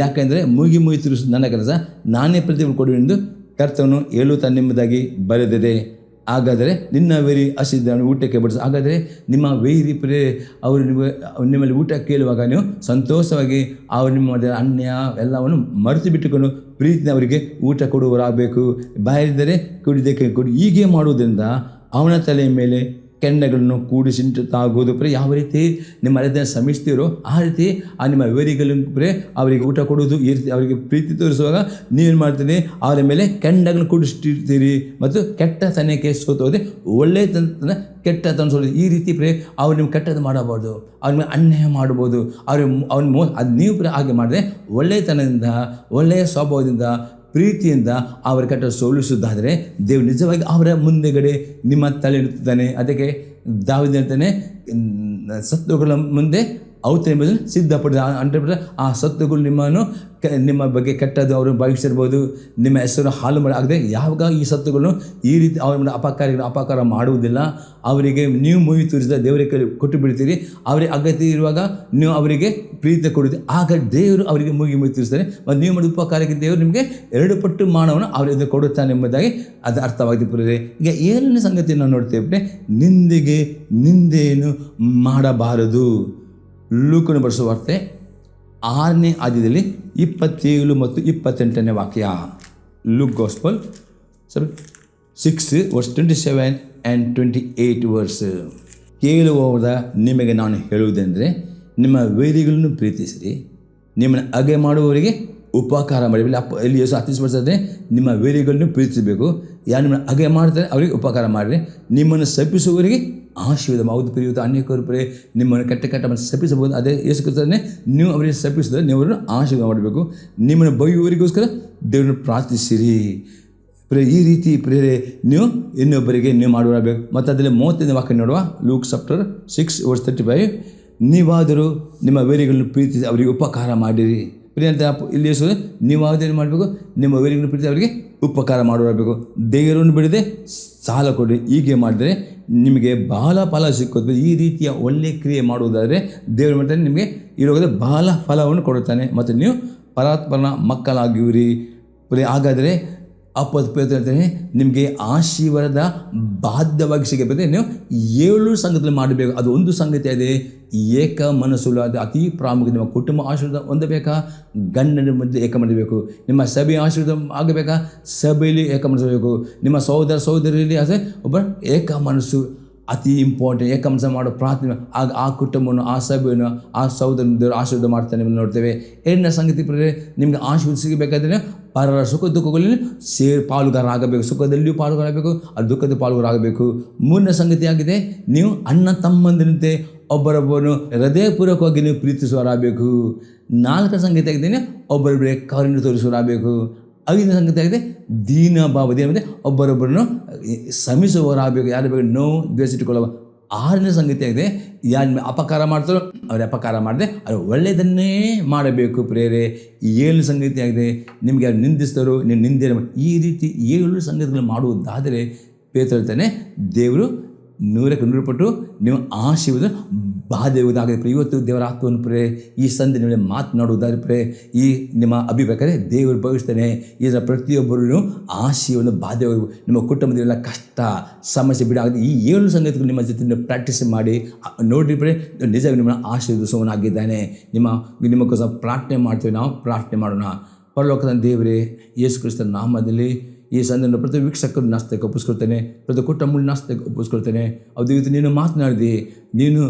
ಯಾಕೆಂದರೆ ಮುಗಿ ಮುಯಿ ತೀರಿಸೋದು ನನ್ನ ಕೆಲಸ, ನಾನೇ ಪ್ರತಿಫಲ ಕೊಡುವೆಂದು ಕರ್ತವನು ಹೇಳುತ್ತಾ ನಿಮ್ಮದಾಗಿ ಬರೆದಿದೆ. ಹಾಗಾದರೆ ನಿನ್ನ ವೇರಿ ಹಸಿದ ಊಟಕ್ಕೆ ಬಡಿಸ. ಹಾಗಾದರೆ ನಿಮ್ಮ ವೈರಿ ಪ್ರೇ ಅವರು ನಿಮಗೆ ನಿಮ್ಮಲ್ಲಿ ಊಟ ಕೇಳುವಾಗ ನೀವು ಸಂತೋಷವಾಗಿ ಅವರು ನಿಮ್ಮ ಅನ್ಯ ಎಲ್ಲವನ್ನು ಮರೆತು ಬಿಟ್ಟುಕೊಂಡು ಪ್ರೀತಿನ ಅವರಿಗೆ ಊಟ ಕೊಡುವರಾಗಬೇಕು ಬಾಯಿದರೆ ಕುಡಿದಕ್ಕೆ ಕೊಡಿ. ಹೀಗೆ ಮಾಡುವುದರಿಂದ ಅವನ ತಲೆಯ ಮೇಲೆ ಕೆಂಡಗಳನ್ನು ತಾಗೋದು ಪ್ರೇ ಯಾವ ರೀತಿ ನಿಮ್ಮ ಅದನ್ನು ಶ್ರಮಿಸ್ತೀರೋ ಆ ರೀತಿ ಆ ನಿಮ್ಮ ವೇರಿಗಳನ್ನು ಪ್ರೇ ಅವರಿಗೆ ಊಟ ಕೊಡುವುದು ಈ ರೀತಿ ಅವರಿಗೆ ಪ್ರೀತಿ ತೋರಿಸುವಾಗ ನೀವೇನು ಮಾಡ್ತೀನಿ ಅವರ ಮೇಲೆ ಕೆಂಡಗಳನ್ನು ಕೂಡಿಸಿಟ್ಟಿರ್ತೀರಿ ಮತ್ತು ಕೆಟ್ಟ ತನಕ್ಕೆ ಸೋತೋದೆ ಕೆಟ್ಟ ಕೆಟ್ಟತನ ಸೋಲು ಈ ರೀತಿ ಪ್ರೇ ಅವ್ರು ನಿಮ್ಗೆ ಕೆಟ್ಟದ್ದು ಮಾಡಬಾರ್ದು. ಅವ್ರ ಮೇಲೆ ಅನ್ಯಾಯ ಮಾಡ್ಬೋದು ಅವ್ರ ಅವ್ನ ಮೋ, ಅದು ನೀವು ಪ್ರೇ ಹಾಗೆ ಮಾಡಿದ್ರೆ ಒಳ್ಳೆಯತನದಿಂದ ಒಳ್ಳೆಯ ಸ್ವಭಾವದಿಂದ ಪ್ರೀತಿಯಿಂದ ಅವರ ಕಟ್ಟ ಸೋಲಿಸುವುದಾದರೆ ದೇವ್ ನಿಜವಾಗಿ ಅವರ ಮುಂದೆಗಡೆ ನಿಮ್ಮ ತಲೆ ಇಡುತ್ತಾನೆ ಅದಕ್ಕೆ ದಾವಿದ ಹೇಳ್ತಾನೆ "ನ್- ಸತ್ತುಗಳ ಮುಂದೆ ಔತ ಎಂಬುದನ್ನು ಸಿದ್ಧಪಡಿದ. ಅಂದರೆ ಆ ಸತ್ತುಗಳು ನಿಮ್ಮನ್ನು ನಿಮ್ಮ ಬಗ್ಗೆ ಕೆಟ್ಟದ್ದು, ಅವರು ಭಾವಿಸಿರ್ಬೋದು ನಿಮ್ಮ ಹೆಸರು ಹಾಳು ಮಾಡಿ, ಆಗದೆ ಯಾವಾಗ ಈ ಸತ್ತುಗಳನ್ನು ಈ ರೀತಿ ಅವರ ಅಪಕಾರಿಗಳು ಅಪಕಾರ ಮಾಡುವುದಿಲ್ಲ. ಅವರಿಗೆ ನೀವು ಮೂವಿ ತೋರಿಸಿದ ದೇವರಿಗೆ ಕೊಟ್ಟು ಬಿಡ್ತೀರಿ. ಅವರಿಗೆ ಅಗತ್ಯ ಇರುವಾಗ ನೀವು ಅವರಿಗೆ ಪ್ರೀತಿ ಕೊಡುತ್ತೀರಿ. ಆಗ ದೇವರು ಅವರಿಗೆ ಮೂಗಿ ಮುಗಿ ತೋರಿಸ್ತಾರೆ. ಮತ್ತು ನೀವು ಮಾಡಿದ ಉಪಕಾರಕ್ಕೆ ದೇವರು ನಿಮಗೆ ಎರಡು ಪಟ್ಟು ಮಾನವನ್ನು ಅವರಿಂದ ಕೊಡುತ್ತಾನೆ ಎಂಬುದಾಗಿ ಅದು ಅರ್ಥವಾಗಿದೆ ಈಗ ಏಳನೇ ಸಂಗತಿಯನ್ನು ನೋಡ್ತೇವೆ ನಿಂದೆಗೆ ನಿಂದೆಯನ್ನು ಮಾಡಬಾರದು. ಲೂಕನು ಬರೆಸುವ ವಾರ್ತೆ ಆರನೇ ಆದ್ಯದಲ್ಲಿ ಇಪ್ಪತ್ತೇಳು ಮತ್ತು ಇಪ್ಪತ್ತೆಂಟನೇ ವಾಕ್ಯ. Luke gospel sir six verse twenty seven and twenty eight verse ಕೇಳುವವರ ನಿಮಗೆ ನಾನು ಹೇಳುವುದೆಂದರೆ ನಿಮ್ಮ ವೈರಿಗಳನ್ನು ಪ್ರೀತಿಸಿರಿ. ನಿಮ್ಮನ್ನು ಅಗೆ ಮಾಡುವವರಿಗೆ ಉಪಕಾರ ಮಾಡಿ ಇಲ್ಲಿ ಅಪ್ಪ, ಇಲ್ಲಿ ಯೇಸು ಬರ್ತದೆ ನಿಮ್ಮ ವೇರಿಗಳನ್ನು ಪ್ರೀತಿಸಬೇಕು. ಯಾರು ನಿಮ್ಮನ್ನು ಅಗೆ ಮಾಡ್ತಾರೆ, ಅವರಿಗೆ ಉಪಕಾರ ಮಾಡಿರಿ. ನಿಮ್ಮನ್ನು ಶಪಿಸುವವರಿಗೆ ಆಶೀರ್ವಾದ ಮಾವುದು ಪ್ರಿಯುತ ಅನೇಕರು ಪ್ರೇ ನಿಮ್ಮನ್ನು ಕೆಟ್ಟ ಕೆಟ್ಟ ಶಪಿಸಬಹುದು. ಅದೇ ಯೇಸು ನೀವು ಅವರಿಗೆ ಶಪಿಸಿದ್ರೆ ನೀವು ಅವರನ್ನು ಆಶೀರ್ವಾದ ಮಾಡಬೇಕು. ನಿಮ್ಮನ್ನು ಬೈಯುವವರಿಗೋಸ್ಕರ ದೇವರನ್ನು ಪ್ರಾರ್ಥಿಸಿರಿ. ಪ್ರೇ ಈ ರೀತಿ ಪ್ರೇರೆ ನೀವು ಇನ್ನೊಬ್ಬರಿಗೆ ನೀವು ಮಾಡಬೇಕು ಮತ್ತು ಅದರಲ್ಲಿ ಮೂವತ್ತೈದು ವಾಕ್ಯ ನೋಡುವ. Luke chapter six, verse thirty five. ನೀವಾದರೂ ನಿಮ್ಮ ವೇರಿಗಳನ್ನು ಪ್ರೀತಿಸಿ ಅವರಿಗೆ ಉಪಕಾರ ಮಾಡಿರಿ. ಪ್ರಿಯ ಅಂತ ಅಪ್ಪ- ಇಲ್ಲಿ ನೀವು ಏನು ಮಾಡಬೇಕು, ನಿಮ್ಮ ವೇರಿಗಳನ್ನು ಬಿಡದೆ ಅವರಿಗೆ ಉಪಕಾರ ಮಾಡಬೇಕು ದೇವರನ್ನು ಬಿಡದೆ ಸಾಲ ಕೊಡಿ ಹೀಗೆ ಮಾಡಿದರೆ ನಿಮಗೆ ಬಹಳ ಫಲ ಸಿಕ್ಕೋದು. ಈ ರೀತಿಯ ಒಳ್ಳೆಯ ಕ್ರಿಯೆ ಮಾಡುವುದಾದರೆ ದೇವರ ಮಾಡ್ತಾನೆ ನಿಮಗೆ ಇರೋದೇ ಬಹಳ ಫಲವನ್ನು ಕೊಡುತ್ತಾನೆ. ಮತ್ತು ನೀವು ಪರಾತ್ಮನ ಮಕ್ಕಳಾಗಿವ್ರಿ ಹಾಗಾದರೆ ಅಪ್ಪದ ಹೇಳ್ತಾನೆ ನಿಮಗೆ ಆಶೀರ್ವಾದ ಬಾಧ್ಯವಾಗಿ ಸಿಗಬೇಕು ನೀವು ಏಳು ಸಂಘದಲ್ಲಿ ಮಾಡಬೇಕು. ಅದು ಒಂದು ಸಂಗತಿ ಇದೆ ಏಕ ಮನಸ್ಸು ಅದು ಅತಿ ಪ್ರಾಮುಖ್ಯ ನಿಮ್ಮ ಕುಟುಂಬ ಆಶೀರ್ವಾದ ಹೊಂದಬೇಕಾ? ಗಂಡನ ಮಧ್ಯೆ ಏಕ ಮಾಡಬೇಕು ನಿಮ್ಮ ಸಭೆ ಆಶೀರ್ವಾದ ಆಗಬೇಕಾ? ಸಭೆಯಲ್ಲಿ ಏಕ ಮನಸ್ಸು ನಿಮ್ಮ ಸಹೋದರ ಸಹೋದರಿಯಲ್ಲಿ ಅದೇ ಒಬ್ಬ ಏಕ ಮನಸ್ಸು, ಅತಿ ಇಂಪಾರ್ಟೆಂಟ್ ಏಕ ಮನಸ್ಸು ಮಾಡೋ ಪ್ರಾರ್ಥನೆ. ಆಗ ಆ ಕುಟುಂಬವನ್ನು, ಆ ಸಭೆಯನ್ನು, ಆ ಸಹೋದರ ಆಶೀರ್ವಾದ ಮಾಡ್ತಾನೆ ನೋಡ್ತೇವೆ. ಎರಡನೇ ಸಂಗತಿ ಪ್ರಿಯರೇ ನಿಮಗೆ ಆಶೀರ್ವಾದ ಸಿಗಬೇಕಾದ್ರೆ ಪರರ ಸುಖ ದುಃಖಗಳಲ್ಲಿ ಸೇರ್ ಪಾಲುಗಾರರಾಗಬೇಕು, ಸುಖದಲ್ಲಿಯೂ ಪಾಲುಗಾರಾಗಬೇಕು ಆ ದುಃಖದ ಪಾಲುಗಾರಾಗಬೇಕು ಮೂರನೇ ಸಂಗತಿ ಆಗಿದೆ, ನೀವು ಅಣ್ಣ ತಮ್ಮಂದಿನಂತೆ ಒಬ್ಬರೊಬ್ಬರನ್ನು ಹೃದಯಪೂರ್ವಕವಾಗಿ ನೀವು ಪ್ರೀತಿಸುವರಾಗಬೇಕು ನಾಲ್ಕನೇ ಸಂಗತಿ ಆಗಿದ್ದೇನೆ ಒಬ್ಬರೊಬ್ಬರೇ ಕಾರಣ ತೋರಿಸುವರಾಗಬೇಕು ಐದನೇ ಸಂಗತಿ ಆಗಿದೆ ದೀನ ಭಾವದೇ ಒಬ್ಬರೊಬ್ಬರನ್ನು ಶ್ರಮಿಸುವವರಾಗಬೇಕು. ಯಾರು ಬಗ್ಗೆ? ನೋವು ದ್ವೇಷಿಟ್ಟುಕೊಳ್ಳುವ ಆರನೇ ಸಂಗತಿಯಾಗಿದೆ ಯಾರು ಅಪಕಾರ ಮಾಡ್ತಾರೋ, ಅವ್ರ ಅಪಕಾರ ಮಾಡದೆ ಅದು ಒಳ್ಳೆಯದನ್ನೇ ಮಾಡಬೇಕು ಪ್ರೇರೆ. ಏಳು ಸಂಗತಿಯಾಗಿದೆ ನಿಮಗೆ ಯಾರು ನಿಂದಿಸ್ತಾರೋ, ನೀವು ಈ ರೀತಿ ಏಳು ಸಂಗತಿಗಳು ಮಾಡುವುದಾದರೆ ಪೇತ್ರ ಹೇಳ್ತಾನೆ, ದೇವರು ನೂರಕ್ಕೆ ನೂರು ಪಟ್ಟು ನೀವು ಆಶೀರ್ವಾದ ಬಾಧೆಯುವುದಾಗಿದೆ ಪ್ರೇ ಇವತ್ತು ದೇವರ ಆತ್ಮವನ್ನು ಪ್ರೇ ಈ ಸಂಧಿ ನಿಮಗೆ ಮಾತನಾಡುವುದಾದ್ರೆ ಪ್ರೇ ಈ ನಿಮ್ಮ ಅಭಿಪ್ರಾಯ ದೇವರು ಭವಿಸ್ತಾನೆ ಇದರ ಪ್ರತಿಯೊಬ್ಬರೂ ಆಶೀರ್ವಾದ ಬಾಧೆ ನಿಮ್ಮ ಕುಟುಂಬದಲ್ಲ ಕಷ್ಟ, ಸಮಸ್ಯೆ ಬಿಡಾಗದೆ ಈ ಏಳು ಸಂಗತಿಗಳು ನಿಮ್ಮ ಜೊತೆ ಪ್ರಾಕ್ಟೀಸ್ ಮಾಡಿ ನೋಡ್ರಿ ಪ್ರೇ ನಿಜ ನಿಮ್ಮನ್ನು ಆಶೀರ್ವದಿಸುವವನಾಗಿದ್ದಾನೆ. ನಿಮ್ಮ, ನಿಮಗೋಸ್ಕರ ಪ್ರಾರ್ಥನೆ ಮಾಡ್ತೀವಿ ನಾವು, ಪ್ರಾರ್ಥನೆ ಮಾಡೋಣ. ಪರಲೋಕದ ದೇವರೇ, ಯೇಸು ಕ್ರಿಸ್ತನ ನಾಮದಲ್ಲಿ ಈ ಸಂದರ್ಭ ಪ್ರತಿ ವೀಕ್ಷಕರು ನಾಸ್ತಕ್ಕೆ ಒಪ್ಪಿಸ್ಕೊಳ್ತೇನೆ ಪ್ರತಿ ಕುಟುಂಬ ನಾಸ್ತಕ್ಕೆ ಒಪ್ಪಿಸ್ಕೊಳ್ತೇನೆ. ಅದು ಇವತ್ತು ನೀನು ಮಾತನಾಡಿದಿ ನೀನು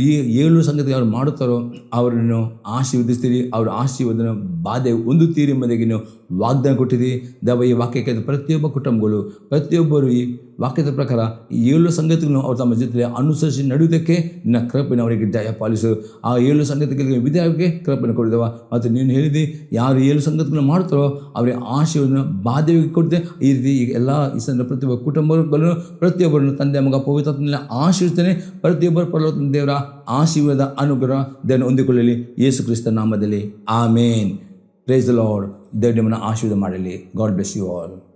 ಈ ಏಳು ಸಂಗತಿ ಅವ್ರು ಮಾಡುತ್ತಾರೋ ಅವರನ್ನು ಆಶೀರ್ವದಿಸ್ತೀರಿ, ಅವರ ಆಶೀರ್ವಾದನ ಬಾಧೆ ತೀರಿ ಮನೆಗೆ ನೀವು ವಾಗ್ದಾನ ಕೊಟ್ಟಿದ್ದೀರಿ ದವ, ಈ ವಾಕ್ಯಕ್ಕೆ ಪ್ರತಿಯೊಬ್ಬ ಕುಟುಂಬಗಳು, ಪ್ರತಿಯೊಬ್ಬರು ಈ ವಾಕ್ಯದ ಪ್ರಕಾರ ಈ ಏಳು ಸಂಗತಿಗಳನ್ನು ಅವರು ತಮ್ಮ ಜೊತೆ ಅನುಸರಿಸಿ ನಡೆಯುವುದಕ್ಕೆ ನಿನ್ನ ಕೃಪೆನ ಅವರಿಗೆ ಜಯ ಪಾಲಿಸು. ಆ ಏಳು ಸಂಗತಿಗಳಿಗೆ ವಿದ್ಯಾರ್ಥಿಗೆ ಕೃಪೆನ ಕೊಡಿದವ ಮತ್ತು ನೀನು ಹೇಳಿದಿ ಯಾರು ಏಳು ಸಂಗತಿಗಳನ್ನು ಮಾಡ್ತಾರೋ ಅವರಿಗೆ ಆಶೀರ್ವಾದನ ಬಾಧ್ಯವಾಗಿ ಕೊಡಿದೆ ಈ ರೀತಿ ಈಗ ಎಲ್ಲ ಈ ಪ್ರತಿಯೊಬ್ಬ ಕುಟುಂಬಗಳನ್ನು ಪ್ರತಿಯೊಬ್ಬರನ್ನು ತಂದೆ ಮಗ ಪವಿತ್ರತ್ವದಲ್ಲಿ ಆಶೀರ್ಸ್ತೇನೆ ಪ್ರತಿಯೊಬ್ಬರು ಪರಲೋಕ ದೇವರ ಆಶೀರ್ವಾದ, ಅನುಗ್ರಹ ದೇವರನ್ನು ಹೊಂದಿಕೊಳ್ಳಲಿ. ಯೇಸು ಕ್ರಿಸ್ತ ನಾಮದಲ್ಲಿ. ಆಮೇನ್. ಪ್ರೈಸ್ ದ ಲಾರ್ಡ್ ದೇವ್ರ ನಿಮ್ಮನ್ನು ಆಶೀರ್ವಾದ ಮಾಡಲಿ. God bless you all